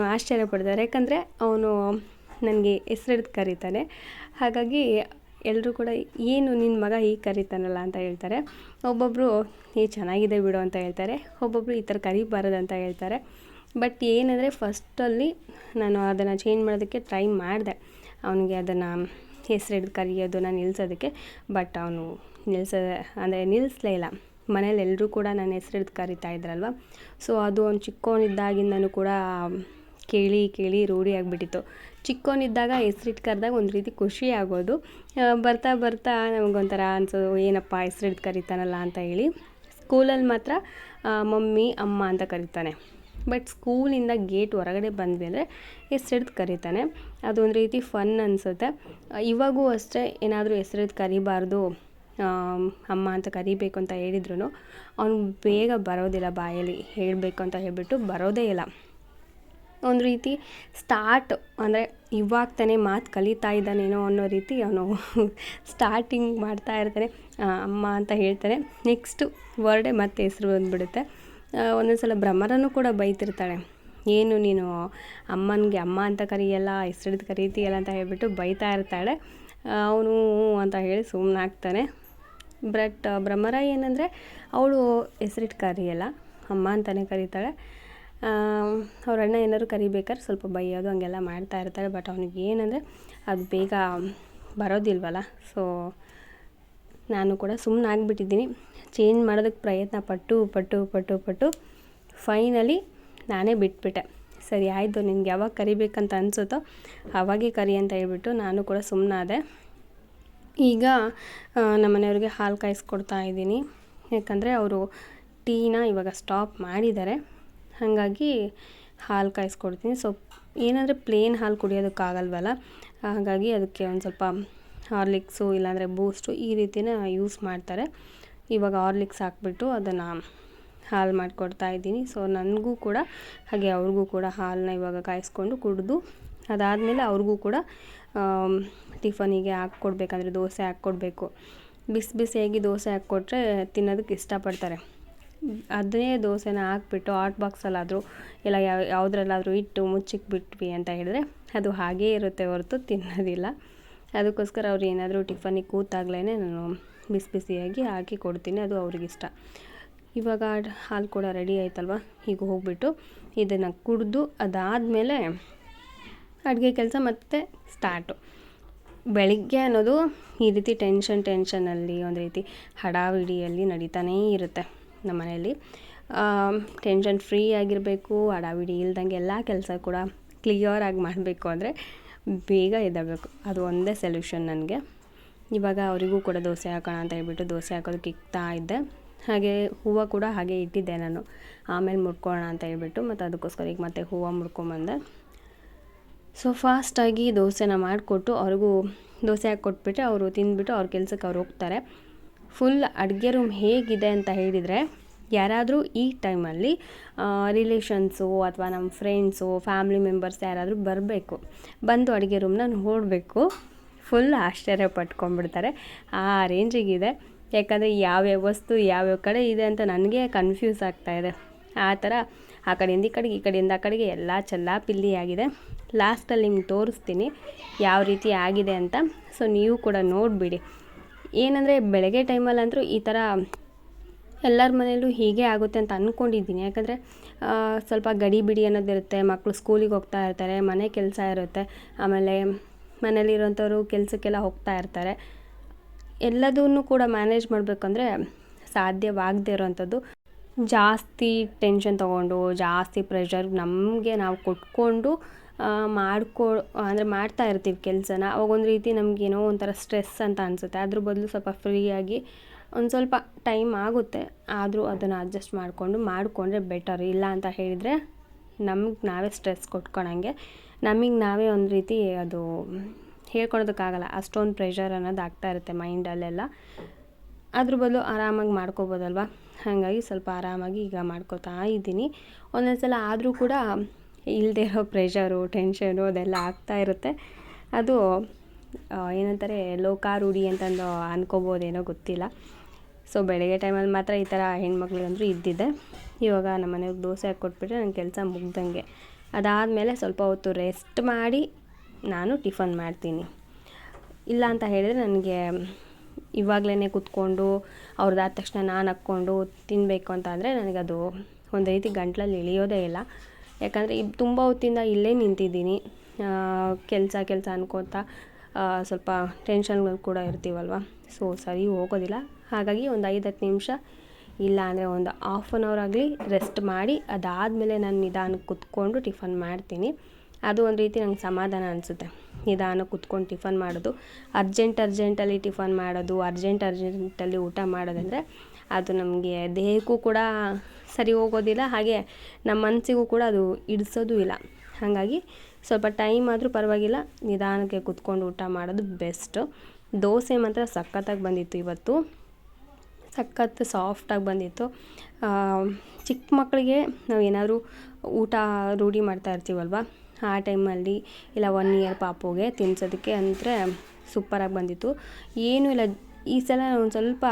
ಆಶ್ಚರ್ಯ ಪಡ್ತಾರೆ. ಯಾಕಂದರೆ ಅವನು ನನಗೆ ಹೆಸ್ರಿಡ್ದು ಕರೀತಾನೆ. ಹಾಗಾಗಿ ಎಲ್ಲರೂ ಕೂಡ, ಏನು ನಿನ್ನ ಮಗ ಹೀಗೆ ಕರೀತಾನಲ್ಲ ಅಂತ ಹೇಳ್ತಾರೆ. ಒಬ್ಬೊಬ್ಬರು ಏ, ಚೆನ್ನಾಗಿದೆ ಬಿಡು ಅಂತ ಹೇಳ್ತಾರೆ. ಒಬ್ಬೊಬ್ಬರು ಈ ಥರ ಕರಿಬಾರದು ಅಂತ ಹೇಳ್ತಾರೆ. ಬಟ್ ಏನಂದರೆ ಫಸ್ಟಲ್ಲಿ ನಾನು ಅದನ್ನು ಚೇಂಜ್ ಮಾಡೋದಕ್ಕೆ ಟ್ರೈ ಮಾಡಿದೆ. ಅವನಿಗೆ ಅದನ್ನು ಹೆಸರಿಡ್ದು ಕರೆಯೋದನ್ನು ನಿಲ್ಲಿಸೋದಕ್ಕೆ ಬಟ್ ಅವನು ನಿಲ್ಸ ಅಂದರೆ ನಿಲ್ಲಿಸ್ಲೇ ಇಲ್ಲ. ಮನೇಲಿ ಎಲ್ಲರೂ ಕೂಡ ನನ್ನ ಹೆಸ್ರಿಡ್ದು ಕರಿತಾ ಇದ್ರಲ್ವ? ಸೊ ಅದು ಒಂದು ಚಿಕ್ಕವನಿದ್ದಾಗಿಂದನೂ ಕೂಡ ಕೇಳಿ ಕೇಳಿ ರೂಢಿ ಆಗಿಬಿಟ್ಟಿತ್ತು. ಚಿಕ್ಕವನಿದ್ದಾಗ ಹೆಸ್ರಿಟ್ಟು ಕರೆದಾಗ ಒಂದು ರೀತಿ ಖುಷಿ ಆಗೋದು. ಬರ್ತಾ ಬರ್ತಾ ನಮಗೊಂಥರ ಅನ್ಸೋದು ಏನಪ್ಪ ಹೆಸ್ರಿಡ್ದು ಕರಿತಾನಲ್ಲ ಅಂತ ಹೇಳಿ ಸ್ಕೂಲಲ್ಲಿ ಮಾತ್ರ ಮಮ್ಮಿ, ಅಮ್ಮ ಅಂತ ಕರಿತಾನೆ. ಬಟ್ ಸ್ಕೂಲಿಂದ ಗೇಟ್ ಹೊರಗಡೆ ಬಂದ್ವಿ ಅಂದರೆ ಹೆಸ್ರಿಡ್ದು ಕರೀತಾನೆ. ಅದೊಂದು ರೀತಿ ಫನ್ ಅನಿಸುತ್ತೆ. ಇವಾಗೂ ಅಷ್ಟೇ ಏನಾದರೂ ಹೆಸ್ರಿಡ್ದು ಕರಿಬಾರ್ದು ಅಮ್ಮ ಅಂತ ಕರಿಬೇಕು ಅಂತ ಹೇಳಿದ್ರು ಅವ್ನು ಬೇಗ ಬರೋದಿಲ್ಲ ಬಾಯಲ್ಲಿ ಹೇಳಬೇಕು ಅಂತ ಹೇಳಿಬಿಟ್ಟು ಬರೋದೇ ಇಲ್ಲ. ಒಂದು ರೀತಿ ಸ್ಟಾರ್ಟ್ ಅಂದರೆ ಇವಾಗ ತಾನೇ ಮಾತು ಕಲಿತಾ ಇದ್ದಾನೇನೋ ಅನ್ನೋ ರೀತಿ ಅವನು ಸ್ಟಾರ್ಟಿಂಗ್ ಮಾಡ್ತಾ ಇರ್ತಾನೆ. ಅಮ್ಮ ಅಂತ ಹೇಳ್ತಾನೆ. ನೆಕ್ಸ್ಟು ವರ್ಡೇ ಮತ್ತೆ ಹೆಸರು ಬಂದುಬಿಡುತ್ತೆ. ಒಂದೊಂದು ಸಲ ಭ್ರಮರನೂ ಕೂಡ ಬೈತಿರ್ತಾಳೆ. ಏನು ನೀನು ಅಮ್ಮನಿಗೆ ಅಮ್ಮ ಅಂತ ಕರಿಯಲ್ಲ ಹೆಸರಿದ್ದು ಕರೀತೀಯಲ್ಲ ಅಂತ ಹೇಳಿಬಿಟ್ಟು ಬೈತಾ ಇರ್ತಾಳೆ. ಅವನು ಅಂತ ಹೇಳಿ ಸುಮ್ಮನಾಗ್ತಾನೆ ಬಟ್ ಬ್ರಹ್ಮರಾಯ್ ಏನಂದರೆ ಅವಳು ಹೆಸರಿಟ್ಟು ಕರೆಯಲ್ಲ, ಅಮ್ಮ ಅಂತಲೇ ಕರೀತಾಳೆ. ಅವ್ರ ಅಣ್ಣ ಏನಾದ್ರು ಕರಿಬೇಕಾದ್ರೆ ಸ್ವಲ್ಪ ಬೈಯೋದು, ಹಂಗೆಲ್ಲ ಮಾಡ್ತಾ ಇರ್ತಾಳೆ. ಬಟ್ ಅವನಿಗೆ ಏನಂದರೆ ಅದು ಬೇಗ ಬರೋದಿಲ್ವಲ್ಲ, ಸೊ ನಾನು ಕೂಡ ಸುಮ್ಮನೆ ಆಗಿಬಿಟ್ಟಿದ್ದೀನಿ. ಚೇಂಜ್ ಮಾಡೋದಕ್ಕೆ ಪ್ರಯತ್ನ ಪಟ್ಟು ಪಟ್ಟು ಪಟ್ಟು ಪಟ್ಟು ಫೈನಲಿ ನಾನೇ ಬಿಟ್ಬಿಟ್ಟೆ. ಸರಿ, ಆಯಿತು, ನಿನಗೆ ಯಾವಾಗ ಕರಿಬೇಕಂತ ಅನಿಸುತ್ತೋ ಅವಾಗೇ ಕರಿ ಅಂತ ಹೇಳ್ಬಿಟ್ಟು ನಾನು ಕೂಡ ಸುಮ್ಮನಾದೆ ಈಗ ನಮ್ಮನೆಯವ್ರಿಗೆ ನಮ್ಮ ಮನೆಯವ್ರಿಗೆ ಹಾಲು ಕಾಯಿಸ್ಕೊಡ್ತಾ ಇದ್ದೀನಿ. ಯಾಕಂದರೆ ಅವರು ಟೀನ ಇವಾಗ ಸ್ಟಾಪ್ ಮಾಡಿದ್ದಾರೆ. ಹಾಗಾಗಿ ಹಾಲು ಕಾಯಿಸ್ಕೊಡ್ತೀನಿ. ಸೊ ಏನಂದರೆ ಪ್ಲೇನ್ ಹಾಲು ಕುಡಿಯೋದಕ್ಕಾಗಲ್ವಲ್ಲ, ಹಾಗಾಗಿ ಅದಕ್ಕೆ ಒಂದು ಸ್ವಲ್ಪ ಹಾರ್ಲಿಕ್ಸು ಇಲ್ಲಾಂದರೆ ಬೂಸ್ಟು ಈ ರೀತಿನ ಯೂಸ್ ಮಾಡ್ತಾರೆ. ಇವಾಗ ಹಾರ್ಲಿಕ್ಸ್ ಹಾಕ್ಬಿಟ್ಟು ಅದನ್ನು ಹಾಲು ಮಾಡಿಕೊಡ್ತಾ ಇದ್ದೀನಿ. ಸೊ ನನಗೂ ಕೂಡ, ಹಾಗೆ ಅವ್ರಿಗೂ ಕೂಡ ಹಾಲನ್ನ ಇವಾಗ ಕಾಯಿಸ್ಕೊಂಡು ಕುಡಿದು, ಅದಾದಮೇಲೆ ಅವ್ರಿಗೂ ಕೂಡ ಟಿಫನಿಗೆ ಹಾಕ್ಕೊಡ್ಬೇಕಂದ್ರೆ ದೋಸೆ ಹಾಕ್ಕೊಡ್ಬೇಕು. ಬಿಸಿ ಬಿಸಿಯಾಗಿ ದೋಸೆ ಹಾಕ್ಕೊಟ್ರೆ ತಿನ್ನೋದಕ್ಕೆ ಇಷ್ಟಪಡ್ತಾರೆ. ಅದನ್ನೇ ದೋಸೆನ ಹಾಕ್ಬಿಟ್ಟು ಹಾಟ್ ಬಾಕ್ಸಲ್ಲಾದರೂ ಇಲ್ಲ ಯಾವ, ಯಾವುದ್ರಲ್ಲಾದರೂ ಇಟ್ಟು ಮುಚ್ಚಿಕ್ಬಿಟ್ವಿ ಅಂತ ಹೇಳಿದ್ರೆ ಅದು ಹಾಗೇ ಇರುತ್ತೆ ಹೊರತು ತಿನ್ನೋದಿಲ್ಲ. ಅದಕ್ಕೋಸ್ಕರ ಅವ್ರು ಏನಾದರೂ ಟಿಫನಿಗೆ ಕೂತಾಗಲೇ ನಾನು ಬಿಸಿ ಬಿಸಿಯಾಗಿ ಹಾಕಿ ಕೊಡ್ತೀನಿ, ಅದು ಅವ್ರಿಗಿಷ್ಟ. ಇವಾಗ ಹಾಲು ಕೂಡ ರೆಡಿ ಆಯ್ತಲ್ವ? ಈಗ ಹೋಗ್ಬಿಟ್ಟು ಇದನ್ನು ಕುಡಿದು ಅದಾದಮೇಲೆ ಅಡುಗೆ ಕೆಲಸ ಮತ್ತೆ ಸ್ಟಾರ್ಟು ಬೆಳಿಗ್ಗೆ ಅನ್ನೋದು ಈ ರೀತಿ ಟೆನ್ಷನ್ ಟೆನ್ಷನಲ್ಲಿ ಒಂದು ರೀತಿ ಹಡಾವಿಡಿಯಲ್ಲಿ ನಡೀತಾನೇ ಇರುತ್ತೆ ನಮ್ಮ ಮನೆಯಲ್ಲಿ. ಟೆನ್ಷನ್ ಫ್ರೀ ಆಗಿರಬೇಕು, ಹಡಾವಿಡಿ ಇಲ್ದಂಗೆ ಎಲ್ಲ ಕೆಲಸ ಕೂಡ ಕ್ಲಿಯರ್ ಆಗಿ ಮಾಡಬೇಕು ಅಂದರೆ ಬೇಗ ಇದಾಗಬೇಕು ಅದು ಒಂದೇ ಸೊಲ್ಯೂಷನ್ ನನಗೆ. ಇವಾಗ ಅವರಿಗೂ ಕೂಡ ದೋಸೆ ಹಾಕೋಣ ಅಂತ ಹೇಳ್ಬಿಟ್ಟು ದೋಸೆ ಹಾಕೋದಕ್ಕೆ ಇಕ್ತಾ ಇದ್ದೆ. ಹಾಗೆ ಹೂವು ಕೂಡ ಹಾಗೆ ಇಟ್ಟಿದ್ದೆ ನಾನು. ಆಮೇಲೆ ಮುಡ್ಕೊಳ್ಳೋಣ ಅಂತ ಹೇಳ್ಬಿಟ್ಟು ಮತ್ತು ಅದಕ್ಕೋಸ್ಕರ ಈಗ ಮತ್ತೆ ಹೂವು ಮುಡ್ಕೊಂಬಂದೆ ಸೊ ಫಾಸ್ಟಾಗಿ ದೋಸೆನ ಮಾಡಿಕೊಟ್ಟು ಅವ್ರಿಗೂ ದೋಸೆ ಹಾಕ್ಕೊಟ್ಬಿಟ್ರೆ ಅವರು ತಿಂದ್ಬಿಟ್ಟು ಅವ್ರ ಕೆಲಸಕ್ಕೆ ಅವ್ರು ಹೋಗ್ತಾರೆ. ಫುಲ್ ಅಡುಗೆ ರೂಮ್ ಹೇಗಿದೆ ಅಂತ ಹೇಳಿದರೆ, ಯಾರಾದರೂ ಈ ಟೈಮಲ್ಲಿ ರಿಲೇಷನ್ಸು ಅಥವಾ ನಮ್ಮ ಫ್ರೆಂಡ್ಸು ಫ್ಯಾಮ್ಲಿ ಮೆಂಬರ್ಸ್ ಯಾರಾದರೂ ಬರಬೇಕು, ಬಂದು ಅಡುಗೆ ರೂಮ್ನ ನೋಡಬೇಕು. ಫುಲ್ ಆಶ್ಚರ್ಯ ಪಟ್ಕೊಂಡ್ಬಿಡ್ತಾರೆ. ಆ ರೇಂಜಿಗಿದೆ ಯಾಕಂದರೆ ಯಾವ್ಯಾವ ವಸ್ತು ಯಾವ್ಯಾವ ಕಡೆ ಇದೆ ಅಂತ ನನಗೆ ಕನ್ಫ್ಯೂಸ್ ಆಗ್ತಾಯಿದೆ ಆ ಥರ ಆ ಕಡೆಯಿಂದ ಈ ಕಡೆಗೆ, ಈ ಕಡೆಯಿಂದ ಆ ಕಡೆಗೆ ಎಲ್ಲ ಚೆಲ್ಲಾಪಿಲ್ಲಿ ಆಗಿದೆ ಲಾಸ್ಟಲ್ಲಿ ನಿಮ್ಗೆ ತೋರಿಸ್ತೀನಿ ಯಾವ ರೀತಿ ಆಗಿದೆ ಅಂತ. ಸೊ, ನೀವು ಕೂಡ ನೋಡಿಬಿಡಿ. ಏನಂದರೆ ಬೆಳಗ್ಗೆ ಟೈಮಲ್ಲಂತೂ ಈ ಥರ ಎಲ್ಲರ ಮನೆಯಲ್ಲೂ ಹೀಗೆ ಆಗುತ್ತೆ ಅಂತ ಅಂದ್ಕೊಂಡಿದ್ದೀನಿ ಯಾಕಂದರೆ ಸ್ವಲ್ಪ ಗಡಿ ಬಿಡಿ ಅನ್ನೋದಿರುತ್ತೆ ಮಕ್ಕಳು ಸ್ಕೂಲಿಗೆ ಹೋಗ್ತಾ ಇರ್ತಾರೆ, ಮನೆ ಕೆಲಸ ಇರುತ್ತೆ, ಆಮೇಲೆ ಮನೇಲಿರೋಂಥವ್ರು ಕೆಲಸಕ್ಕೆಲ್ಲ ಹೋಗ್ತಾ ಇರ್ತಾರೆ. ಎಲ್ಲದನ್ನು ಕೂಡ ಮ್ಯಾನೇಜ್ ಮಾಡಬೇಕಂದ್ರೆ ಸಾಧ್ಯವಾಗದೇ ಇರೋವಂಥದ್ದು ಜಾಸ್ತಿ ಟೆನ್ಷನ್ ತೊಗೊಂಡು, ಜಾಸ್ತಿ ಪ್ರೆಷರ್ ನಮಗೆ ನಾವು ಕೊಟ್ಕೊಂಡು ಮಾಡ್ಕೊ, ಅಂದರೆ ಮಾಡ್ತಾ ಇರ್ತೀವಿ ಕೆಲಸನ. ಅವಾಗೊಂದು ರೀತಿ ನಮಗೇನೋ ಒಂಥರ ಸ್ಟ್ರೆಸ್ ಅಂತ ಅನಿಸುತ್ತೆ. ಅದ್ರ ಬದಲು ಸ್ವಲ್ಪ ಫ್ರೀಯಾಗಿ ಒಂದು ಸ್ವಲ್ಪ ಟೈಮ್ ಆಗುತ್ತೆ. ಆದರೂ ಅದನ್ನು ಅಡ್ಜಸ್ಟ್ ಮಾಡಿಕೊಂಡು ಮಾಡಿಕೊಂಡ್ರೆ ಬೆಟರ್ ಇಲ್ಲ ಅಂತ ಹೇಳಿದರೆ ನಮಗೆ ನಾವೇ ಸ್ಟ್ರೆಸ್ ಕೊಟ್ಕೊಳಂಗೆ. ನಮಗೆ ನಾವೇ ಒಂದು ರೀತಿ ಅದು ಹೇಳ್ಕೊಳೋದಕ್ಕಾಗಲ್ಲ. ಅಷ್ಟೊಂದು ಪ್ರೆಷರ್ ಅನ್ನೋದು ಆಗ್ತಾ ಇರುತ್ತೆ ಮೈಂಡಲ್ಲೆಲ್ಲ ಅದ್ರ ಬದಲು ಆರಾಮಾಗಿ ಮಾಡ್ಕೋಬೋದಲ್ವ? ಹಾಗಾಗಿ ಸ್ವಲ್ಪ ಆರಾಮಾಗಿ ಈಗ ಮಾಡ್ಕೋತಾ ಇದ್ದೀನಿ. ಒಂದೊಂದು ಸಲ ಆದರೂ ಕೂಡ ಇಲ್ಲದೆ ಇರೋ ಪ್ರೆಷರು ಟೆನ್ಷನು ಅದೆಲ್ಲ ಆಗ್ತಾ ಇರುತ್ತೆ. ಅದು ಏನಂತಾರೆ, ಲೋಕಾರೂಢಿ ಅಂತಂದು ಅನ್ಕೋಬೋದೇನೋ ಗೊತ್ತಿಲ್ಲ. ಸೊ ಬೆಳಗ್ಗೆ ಟೈಮಲ್ಲಿ ಮಾತ್ರ ಈ ಥರ ಹೆಣ್ಮಕ್ಳಿಗಂದ್ರೂ ಇದ್ದಿದ್ದೆ ಇವಾಗ ನಮ್ಮ ಮನೆಯವ್ರಿಗೆ ದೋಸೆ ಹಾಕ್ಕೊಟ್ಬಿಟ್ರೆ ನನ್ನ ಕೆಲಸ ಮುಗ್ದಂಗೆ. ಅದಾದಮೇಲೆ ಸ್ವಲ್ಪ ಹೊತ್ತು ರೆಸ್ಟ್ ಮಾಡಿ ನಾನು ಟಿಫನ್ ಮಾಡ್ತೀನಿ. ಇಲ್ಲ ಅಂತ ಹೇಳಿದರೆ ನನಗೆ ಇವಾಗಲೇ ಕೂತ್ಕೊಂಡು ಅವ್ರದ್ದಾದ ತಕ್ಷಣ ನಾನು ಹಾಕ್ಕೊಂಡು ತಿನ್ನಬೇಕು ಅಂತ ಅಂದರೆ ನನಗದು ಒಂದು ರೀತಿ ಗಂಟ್ಲಲ್ಲಿ ಇಳಿಯೋದೇ ಇಲ್ಲ. ಯಾಕಂದರೆ ಇದು ತುಂಬ ಹೊತ್ತಿಂದ ಇಲ್ಲೇ ನಿಂತಿದ್ದೀನಿ. ಕೆಲಸ ಕೆಲಸ ಅನ್ಕೋತಾ ಸ್ವಲ್ಪ ಟೆನ್ಷನ್ಗಳು ಕೂಡ ಇರ್ತೀವಲ್ವ? ಸೊ, ಸರಿ ಹೋಗೋದಿಲ್ಲ. ಹಾಗಾಗಿ ಒಂದು ಐದು ಹತ್ತು ನಿಮಿಷ ಇಲ್ಲ ಅಂದರೆ ಒಂದು ಹಾಫ್ ಆನ್ ಅವರ್ ಆಗಲಿ ರೆಸ್ಟ್ ಮಾಡಿ, ಅದಾದಮೇಲೆ ನಾನು ನಿಧಾನಕ್ಕೆ ಕುತ್ಕೊಂಡು ಟಿಫನ್ ಮಾಡ್ತೀನಿ. ಅದು ಒಂದು ರೀತಿ ನಂಗೆ ಸಮಾಧಾನ ಅನಿಸುತ್ತೆ. ನಿಧಾನಕ್ಕೆ ಕುತ್ಕೊಂಡು ಟಿಫನ್ ಮಾಡೋದು. ಅರ್ಜೆಂಟ್, ಅರ್ಜೆಂಟಲ್ಲಿ ಟಿಫನ್ ಮಾಡೋದು, ಅರ್ಜೆಂಟ್, ಅರ್ಜೆಂಟಲ್ಲಿ ಊಟ ಮಾಡೋದಂದರೆ ಅದು ನಮಗೆ ದೇಹಕ್ಕೂ ಕೂಡ ಸರಿ ಹೋಗೋದಿಲ್ಲ. ಹಾಗೆ ನಮ್ಮ ಮನಸ್ಸಿಗೂ ಕೂಡ ಅದು ಇಡಿಸೋದು ಇಲ್ಲ. ಹಾಗಾಗಿ ಸ್ವಲ್ಪ ಟೈಮ್ ಆದರೂ ಪರವಾಗಿಲ್ಲ. ನಿಧಾನಕ್ಕೆ ಕುತ್ಕೊಂಡು ಊಟ ಮಾಡೋದು ಬೆಸ್ಟು. ದೋಸೆ ಮಾತ್ರ ಸಖತ್ತಾಗಿ ಬಂದಿತ್ತು ಇವತ್ತು. ಸಖತ್ ಸಾಫ್ಟಾಗಿ ಬಂದಿತ್ತು. ಚಿಕ್ಕ ಮಕ್ಕಳಿಗೆ ನಾವು ಏನಾದರೂ ಊಟ ರೂಢಿ ಮಾಡ್ತಾ ಇರ್ತೀವಲ್ವ? ಆ ಟೈಮಲ್ಲಿ ಇಲ್ಲ ಒನ್ ಇಯರ್ ಪಾಪುಗೆ ತಿನ್ಸೋದಕ್ಕೆ ಅಂದರೆ ಸೂಪರಾಗಿ ಬಂದಿತ್ತು. ಏನೂ ಇಲ್ಲ. ಈ ಸಲ ಒಂದು ಸ್ವಲ್ಪ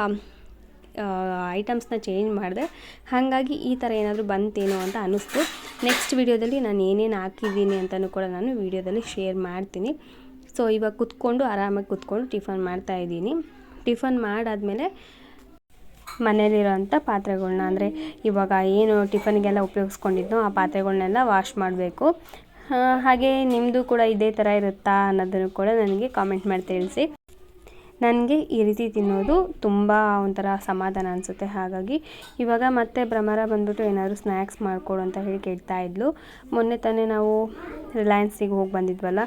ಐಟಮ್ಸ್ನ ಚೇಂಜ್ ಮಾಡಿದೆ. ಹಾಗಾಗಿ ಈ ಥರ ಏನಾದರೂ ಬಂತೇನೋ ಅಂತ ಅನ್ನಿಸ್ತು. ನೆಕ್ಸ್ಟ್ ವೀಡಿಯೋದಲ್ಲಿ ನಾನು ಏನೇನು ಹಾಕಿದ್ದೀನಿ ಅಂತಲೂ ಕೂಡ ನಾನು ವೀಡಿಯೋದಲ್ಲಿ ಶೇರ್ ಮಾಡ್ತೀನಿ. ಸೊ ಇವಾಗ ಕುತ್ಕೊಂಡು, ಆರಾಮಾಗಿ ಕುತ್ಕೊಂಡು ಟಿಫನ್ ಮಾಡ್ತಾಯಿದ್ದೀನಿ ಟಿಫನ್ ಮಾಡಾದಮೇಲೆ ಮನೇಲಿರೋಂಥ ಪಾತ್ರೆಗಳನ್ನ ಅಂದರೆ ಇವಾಗ ಏನು ಟಿಫನ್ಗೆಲ್ಲ ಉಪಯೋಗಿಸ್ಕೊಂಡಿದ್ನೋ ಆ ಪಾತ್ರೆಗಳನ್ನೆಲ್ಲ ವಾಶ್ ಮಾಡಬೇಕು. ಹಾಗೆ ನಿಮ್ಮದು ಕೂಡ ಇದೇ ಥರ ಇರುತ್ತಾ ಅನ್ನೋದನ್ನು ಕೂಡ ನನಗೆ ಕಾಮೆಂಟ್ ಮಾಡಿ ತಿಳಿಸಿ ನನಗೆ ಈ ರೀತಿ ತಿನ್ನೋದು ತುಂಬ ಒಂಥರ ಸಮಾಧಾನ ಅನಿಸುತ್ತೆ. ಹಾಗಾಗಿ ಇವಾಗ ಮತ್ತೆ ಭ್ರಮರ ಬಂದ್ಬಿಟ್ಟು ಏನಾದರೂ ಸ್ನ್ಯಾಕ್ಸ್ ಮಾಡಿಕೊಡು ಅಂತ ಹೇಳಿ ಕೇಳ್ತಾ ಇದ್ಲು. ಮೊನ್ನೆ ತಾನೇ ನಾವು ರಿಲಯನ್ಸಿಗೆ ಹೋಗಿ ಬಂದಿದ್ವಲ್ಲ?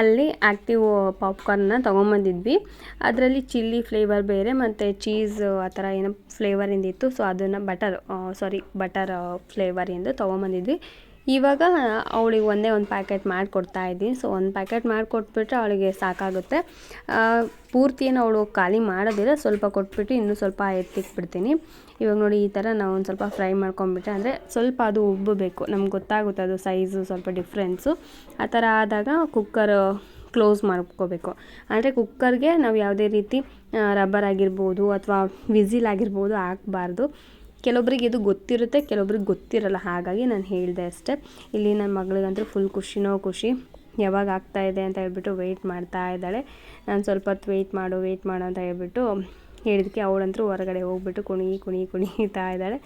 ಅಲ್ಲಿ ಆ್ಯಕ್ಟಿವ್ ಪಾಪ್ಕಾರ್ನ್ನ ತೊಗೊಂಬಂದಿದ್ವಿ. ಅದರಲ್ಲಿ ಚಿಲ್ಲಿ ಫ್ಲೇವರ್ ಬೇರೆ ಮತ್ತು ಚೀಸ್ ಆ ಥರ ಏನೋ ಫ್ಲೇವರಿಂದಿತ್ತು. ಸೊ ಅದನ್ನು ಬಟರ್ ಸಾರಿ ಬಟರ್ ಫ್ಲೇವರಿಂದ ತೊಗೊಂಬಂದಿದ್ವಿ. ಇವಾಗ ಅವಳಿಗೆ ಒಂದೇ ಒಂದು ಪ್ಯಾಕೆಟ್ ಮಾಡಿಕೊಡ್ತಾ ಇದ್ದೀನಿ. ಸೊ ಒಂದು ಪ್ಯಾಕೆಟ್ ಮಾಡಿಕೊಟ್ಬಿಟ್ರೆ ಅವಳಿಗೆ ಸಾಕಾಗುತ್ತೆ. ಪೂರ್ತಿಯನ್ನು ಅವಳು ಖಾಲಿ ಮಾಡೋದಿಲ್ಲ. ಸ್ವಲ್ಪ ಕೊಟ್ಬಿಟ್ಟು ಇನ್ನೂ ಸ್ವಲ್ಪ ಎತ್ತಿಕ್ಬಿಡ್ತೀನಿ ಇವಾಗ ನೋಡಿ ಈ ಥರ ನಾವು ಒಂದು ಸ್ವಲ್ಪ ಫ್ರೈ ಮಾಡ್ಕೊಂಬಿಟ್ರೆ ಅಂದರೆ ಸ್ವಲ್ಪ ಅದು ಉಬ್ಬಬೇಕು ನಮ್ಗೆ ಗೊತ್ತಾಗುತ್ತೆ ಅದು ಸೈಜು, ಸ್ವಲ್ಪ ಡಿಫ್ರೆನ್ಸು. ಆ ಥರ ಆದಾಗ ಕುಕ್ಕರ್ ಕ್ಲೋಸ್ ಮಾಡ್ಕೋಬೇಕು. ಅಂದರೆ ಕುಕ್ಕರ್ಗೆ ನಾವು ಯಾವುದೇ ರೀತಿ ರಬ್ಬರ್ ಆಗಿರ್ಬೋದು ಅಥವಾ ವಿಸಿಲ್ ಆಗಿರ್ಬೋದು ಹಾಕ್ಬಾರ್ದು. ಕೆಲವೊಬ್ರಿಗೆ ಇದು ಗೊತ್ತಿರುತ್ತೆ, ಕೆಲವೊಬ್ರಿಗೆ ಗೊತ್ತಿರಲ್ಲ. ಹಾಗಾಗಿ ನಾನು ಹೇಳಿದೆ ಅಷ್ಟೇ. ಇಲ್ಲಿ ನನ್ನ ಮಗಳಿಗಂತೂ ಫುಲ್ ಖುಷಿನೋ ಖುಷಿ. ಯಾವಾಗ ಆಗ್ತಾ ಇದೆ ಅಂತ ಹೇಳ್ಬಿಟ್ಟು ವೆಯ್ಟ್ ಮಾಡ್ತಾ ಇದ್ದಾಳೆ. ನಾನು ಸ್ವಲ್ಪ ಹೊತ್ತು ವೆಯ್ಟ್ ಮಾಡು ವೆಯ್ಟ್ ಮಾಡು ಅಂತ ಹೇಳ್ಬಿಟ್ಟು ಹೇಳಿದಕ್ಕೆ ಅವಳಂತೂ ಹೊರಗಡೆ ಹೋಗ್ಬಿಟ್ಟು ಕುಣಿ ಕುಣಿ ಕುಣಿತಾ ಇದ್ದಾಳೆ.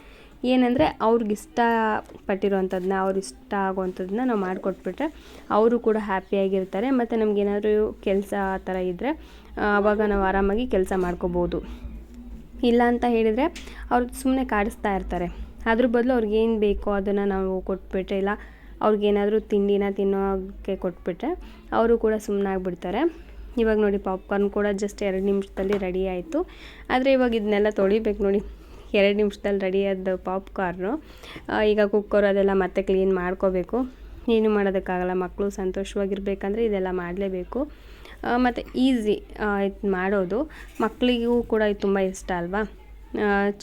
ಏನಂದರೆ ಅವ್ರಿಗೆ ಇಷ್ಟ ಪಟ್ಟಿರೋವಂಥದ್ದನ್ನ ಅವ್ರು ಇಷ್ಟ ಆಗುವಂಥದ್ದನ್ನ ನಾವು ಮಾಡಿಕೊಟ್ಬಿಟ್ರೆ ಅವರು ಕೂಡ ಹ್ಯಾಪಿಯಾಗಿರ್ತಾರೆ ಮತ್ತು ನಮಗೇನಾದರೂ ಕೆಲಸ ಆ ಥರ ಇದ್ದರೆ ಆವಾಗ ನಾವು ಆರಾಮಾಗಿ ಕೆಲಸ ಮಾಡ್ಕೋಬೋದು. ಇಲ್ಲ ಅಂತ ಹೇಳಿದರೆ ಅವ್ರು ಸುಮ್ಮನೆ ಕಾಡಿಸ್ತಾ ಇರ್ತಾರೆ. ಅದ್ರ ಬದಲು ಅವ್ರಿಗೇನು ಬೇಕೋ ಅದನ್ನು ನಾವು ಕೊಟ್ಬಿಟ್ರೆ ಇಲ್ಲ ಅವ್ರಿಗೇನಾದರೂ ತಿಂಡಿನ ತಿನ್ನೋಕ್ಕೆ ಕೊಟ್ಬಿಟ್ರೆ ಅವರು ಕೂಡ ಸುಮ್ಮನಾಗ್ಬಿಡ್ತಾರೆ ಇವಾಗ ನೋಡಿ ಪಾಪ್ಕಾರ್ನ್ ಕೂಡ ಜಸ್ಟ್ ಎರಡು ನಿಮಿಷದಲ್ಲಿ ರೆಡಿ ಆಯಿತು. ಆದರೆ ಇವಾಗ ಇದನ್ನೆಲ್ಲ ತೊಳಿಬೇಕು ನೋಡಿ. ಎರಡು ನಿಮಿಷದಲ್ಲಿ ರೆಡಿ ಆದ ಪಾಪ್ಕಾರ್ನು ಈಗ ಕುಕ್ಕರ್ ಅದೆಲ್ಲ ಮತ್ತೆ ಕ್ಲೀನ್ ಮಾಡ್ಕೋಬೇಕು. ಏನು ಮಾಡೋದಕ್ಕಾಗಲ್ಲ ಮಕ್ಕಳು ಸಂತೋಷವಾಗಿರ್ಬೇಕಂದ್ರೆ ಇದೆಲ್ಲ ಮಾಡಲೇಬೇಕು. ಮತ್ತು ಈಸಿ ಇದು ಮಾಡೋದು. ಮಕ್ಕಳಿಗೂ ಕೂಡ ಇದು ತುಂಬ ಇಷ್ಟ ಅಲ್ವಾ?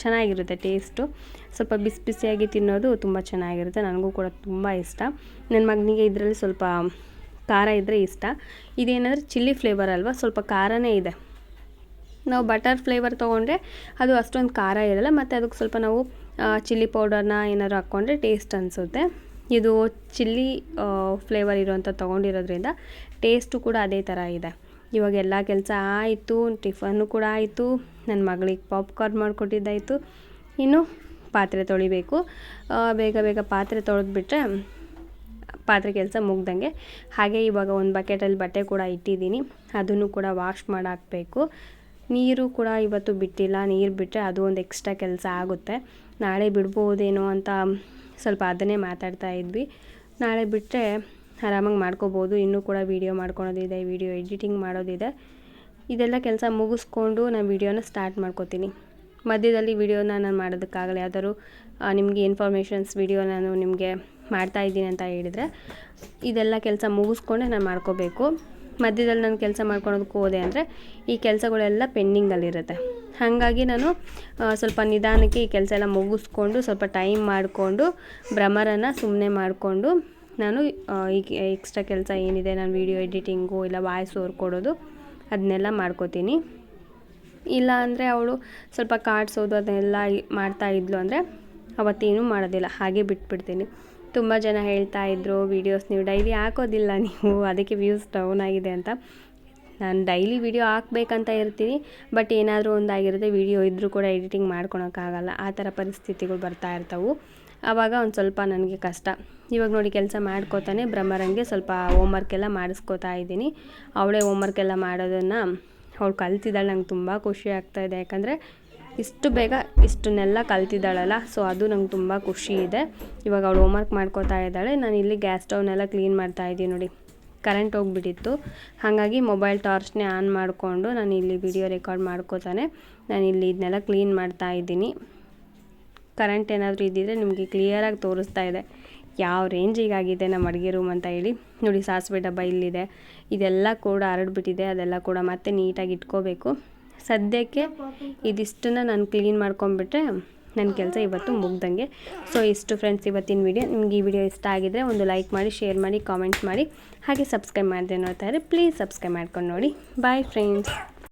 ಚೆನ್ನಾಗಿರುತ್ತೆ ಟೇಸ್ಟು ಸ್ವಲ್ಪ ಬಿಸಿ ಬಿಸಿಯಾಗಿ ತಿನ್ನೋದು ತುಂಬ ಚೆನ್ನಾಗಿರುತ್ತೆ. ನನಗೂ ಕೂಡ ತುಂಬ ಇಷ್ಟ. ನನ್ನ ಮಗನಿಗೆ ಇದರಲ್ಲಿ ಸ್ವಲ್ಪ ಖಾರ ಇದ್ದರೆ ಇಷ್ಟ. ಇದೇನಂದರೆ ಚಿಲ್ಲಿ ಫ್ಲೇವರ್ ಅಲ್ವಾ? ಸ್ವಲ್ಪ ಖಾರನೇ ಇದೆ. ನಾವು ಬಟರ್ ಫ್ಲೇವರ್ ತೊಗೊಂಡ್ರೆ ಅದು ಅಷ್ಟೊಂದು ಖಾರ ಇರಲ್ಲ. ಮತ್ತು ಅದಕ್ಕೆ ಸ್ವಲ್ಪ ನಾವು ಚಿಲ್ಲಿ ಪೌಡರ್ನ ಏನಾದ್ರು ಹಾಕ್ಕೊಂಡ್ರೆ ಟೇಸ್ಟ್ ಅನಿಸುತ್ತೆ. ಇದು ಚಿಲ್ಲಿ ಫ್ಲೇವರ್ ಇರುವಂಥ ತೊಗೊಂಡಿರೋದ್ರಿಂದ ಟೇಸ್ಟು ಕೂಡ ಅದೇ ಥರ ಇದೆ. ಇವಾಗ ಎಲ್ಲ ಕೆಲಸ ಆಯಿತು ಟಿಫನ್ನು ಕೂಡ ಆಯಿತು ನನ್ನ ಮಗಳಿಗೆ ಪಾಪ್ಕಾರ್ನ್ ಮಾಡಿಕೊಟ್ಟಿದ್ದಾಯಿತು. ಇನ್ನು ಪಾತ್ರೆ ತೊಳಿಬೇಕು. ಬೇಗ ಬೇಗ ಪಾತ್ರೆ ತೊಳೆದ್ಬಿಟ್ರೆ ಪಾತ್ರೆ ಕೆಲಸ ಮುಗ್ದಂಗೆ. ಹಾಗೆ ಇವಾಗ ಒಂದು ಬಕೆಟಲ್ಲಿ ಬಟ್ಟೆ ಕೂಡ ಇಟ್ಟಿದ್ದೀನಿ. ಅದನ್ನು ಕೂಡ ವಾಶ್ ಮಾಡಾಕಬೇಕು. ನೀರು ಕೂಡ ಇವತ್ತು ಬಿಟ್ಟಿಲ್ಲ. ನೀರು ಬಿಟ್ಟರೆ ಅದು ಒಂದು ಎಕ್ಸ್ಟ್ರಾ ಕೆಲಸ ಆಗುತ್ತೆ. ನಾಳೆ ಬಿಡ್ಬೋದೇನೋ ಅಂತ ಸ್ವಲ್ಪ ಅದನ್ನೇ ಮಾತಾಡ್ತಾ ಇದ್ವಿ. ನಾಳೆ ಬಿಟ್ಟರೆ ಆರಾಮಾಗಿ ಮಾಡ್ಕೋಬೋದು. ಇನ್ನೂ ಕೂಡ ವೀಡಿಯೋ ಮಾಡ್ಕೊಳೋದಿದೆ ವೀಡಿಯೋ ಎಡಿಟಿಂಗ್ ಮಾಡೋದಿದೆ. ಇದೆಲ್ಲ ಕೆಲಸ ಮುಗಿಸ್ಕೊಂಡು ನಾನು ವೀಡಿಯೋನ ಸ್ಟಾರ್ಟ್ ಮಾಡ್ಕೋತೀನಿ. ಮಧ್ಯದಲ್ಲಿ ವೀಡಿಯೋನ ನಾನು ಮಾಡೋದಕ್ಕಾಗಲ್ಲ. ಯಾವ್ದಾದ್ರು ನಿಮಗೆ ಇನ್ಫಾರ್ಮೇಷನ್ಸ್ ವೀಡಿಯೋ ನಾನು ನಿಮಗೆ ಮಾಡ್ತಾಯಿದ್ದೀನಿ ಅಂತ ಹೇಳಿದರೆ, ಇದೆಲ್ಲ ಕೆಲಸ ಮುಗಿಸ್ಕೊಂಡೆ ನಾನು ಮಾಡ್ಕೋಬೇಕು. ಮಧ್ಯದಲ್ಲಿ ನಾನು ಕೆಲಸ ಮಾಡ್ಕೊಳೋದಕ್ಕೆ ಹೋದೆ ಅಂದರೆ ಈ ಕೆಲಸಗಳೆಲ್ಲ ಪೆಂಡಿಂಗಲ್ಲಿರುತ್ತೆ ಹಾಗಾಗಿ ನಾನು ಸ್ವಲ್ಪ ನಿಧಾನಕ್ಕೆ ಈ ಕೆಲಸ ಎಲ್ಲ ಮುಗಿಸ್ಕೊಂಡು ಸ್ವಲ್ಪ ಟೈಮ್ ಮಾಡಿಕೊಂಡು ಭ್ರಮರನ್ನು ಸುಮ್ಮನೆ ಮಾಡಿಕೊಂಡು ನಾನು ಈ ಎಕ್ಸ್ಟ್ರಾ ಕೆಲಸ ಏನಿದೆ, ನಾನು ವೀಡಿಯೋ ಎಡಿಟಿಂಗು ಇಲ್ಲ ವಾಯ್ಸ್ ಓರ್ ಕೊಡೋದು ಅದನ್ನೆಲ್ಲ ಮಾಡ್ಕೋತೀನಿ. ಇಲ್ಲ ಅಂದರೆ ಅವಳು ಸ್ವಲ್ಪ ಕಾಡ್ಸೋದು ಅದನ್ನೆಲ್ಲ ಇ- ಮಾಡ್ತಾ ಇದ್ಲು ಅಂದರೆ ಅವತ್ತೇನೂ ಮಾಡೋದಿಲ್ಲ, ಹಾಗೆ ಬಿಟ್ಬಿಡ್ತೀನಿ. ತುಂಬ ಜನ ಹೇಳ್ತಾ ಇದ್ರು ವೀಡಿಯೋಸ್ ನೀವು ಡೈಲಿ ಹಾಕೋದಿಲ್ಲ ನೀವು, ಅದಕ್ಕೆ ವ್ಯೂಸ್ ಡೌನ್ ಆಗಿದೆ ಅಂತ. ನಾನು ಡೈಲಿ ವೀಡಿಯೋ ಹಾಕ್ಬೇಕಂತ ಇರ್ತೀನಿ ಬಟ್ ಏನಾದರೂ ಒಂದಾಗಿರುತ್ತೆ ವೀಡಿಯೋ ಇದ್ದರೂ ಕೂಡ ಎಡಿಟಿಂಗ್ ಮಾಡ್ಕೊಳೋಕ್ಕಾಗಲ್ಲ. ಆ ಥರ ಪರಿಸ್ಥಿತಿಗಳು ಬರ್ತಾ ಇರ್ತವೆ. ಆವಾಗ ಒಂದು ಸ್ವಲ್ಪ ನನಗೆ ಕಷ್ಟ. ಇವಾಗ ನೋಡಿ ಕೆಲಸ ಮಾಡ್ಕೋತಾನೆ, ಬ್ರಹ್ಮರಂಗೆ ಸ್ವಲ್ಪ ಹೋಮ್ವರ್ಕ್ ಎಲ್ಲ ಮಾಡಿಸ್ಕೋತಾ ಇದ್ದೀನಿ. ಅವಳೇ ಹೋಮ್ವರ್ಕ್ ಎಲ್ಲ ಮಾಡೋದನ್ನು ಅವಳು ಕಲ್ತಿದ್ದಾಳೆ, ನಂಗೆ ತುಂಬ ಖುಷಿ ಆಗ್ತಾಯಿದೆ ಯಾಕಂದರೆ ಇಷ್ಟು ಬೇಗ ಇಷ್ಟನ್ನೆಲ್ಲ ಕಲ್ತಿದ್ದಾಳಲ್ಲ ಸೊ ಅದು ನಂಗೆ ತುಂಬ ಖುಷಿ ಇದೆ. ಇವಾಗ ಅವಳು ಹೋಮ್ವರ್ಕ್ ಮಾಡ್ಕೋತಾ ಇದ್ದಾಳೆ. ನಾನು ಇಲ್ಲಿ ಗ್ಯಾಸ್ ಸ್ಟವ್ನೆಲ್ಲ ಕ್ಲೀನ್ ಮಾಡ್ತಾ ಇದ್ದೀನಿ ನೋಡಿ. ಕರೆಂಟ್ ಹೋಗ್ಬಿಟ್ಟಿತ್ತು. ಹಾಗಾಗಿ ಮೊಬೈಲ್ ಟಾರ್ಚ್ನೇ ಆನ್ ಮಾಡಿಕೊಂಡು ನಾನು ಇಲ್ಲಿ ವಿಡಿಯೋ ರೆಕಾರ್ಡ್ ಮಾಡ್ಕೋತಾನೆ. ನಾನು ಇಲ್ಲಿ ಇದನ್ನೆಲ್ಲ ಕ್ಲೀನ್ ಮಾಡ್ತಾ ಇದ್ದೀನಿ. ಕರೆಂಟ್ ಏನಾದರೂ ಇದ್ದಿದ್ರೆ ನಿಮಗೆ ಕ್ಲಿಯರಾಗಿ ತೋರಿಸ್ತಾ ಇದೆ. ಯಾವ ರೇಂಜಿಗಾಗಿದೆ ನಮ್ಮ ಅಡುಗೆ ರೂಮ್ ಅಂತ ಹೇಳಿ. ನೋಡಿ ಸಾಸಿವೆ ಡಬ್ಬ ಇಲ್ಲಿದೆ. ಇದೆಲ್ಲ ಕೂಡ ಹರಡ್ಬಿಟ್ಟಿದೆ. ಅದೆಲ್ಲ ಕೂಡ ಮತ್ತೆ ನೀಟಾಗಿ ಇಟ್ಕೋಬೇಕು. ಸದ್ಯಕ್ಕೆ ಇದಿಷ್ಟನ್ನು ನಾನು ಕ್ಲೀನ್ ಮಾಡ್ಕೊಂಬಿಟ್ರೆ ನನ್ನ ಕೆಲಸ ಇವತ್ತು ಮುಗ್ದಂಗೆ. ಸೊ ಇಷ್ಟು ಫ್ರೆಂಡ್ಸ್ ಇವತ್ತಿನ ವಿಡಿಯೋ ನಿಮ್ಗೆ ಈ ವಿಡಿಯೋ ಇಷ್ಟ ಆಗಿದ್ರೆ ಒಂದು ಲೈಕ್ ಮಾಡಿ ಶೇರ್ ಮಾಡಿ ಕಾಮೆಂಟ್ ಮಾಡಿ. ಹಾಗೆ ಸಬ್ಸ್ಕ್ರೈಬ್ ಮಾಡಿದೆ ನೋಡ್ತಾ ಇದ್ರೆ ಪ್ಲೀಸ್ ಸಬ್ಸ್ಕ್ರೈಬ್ ಮಾಡ್ಕೊಂಡು ನೋಡಿ. Bye friends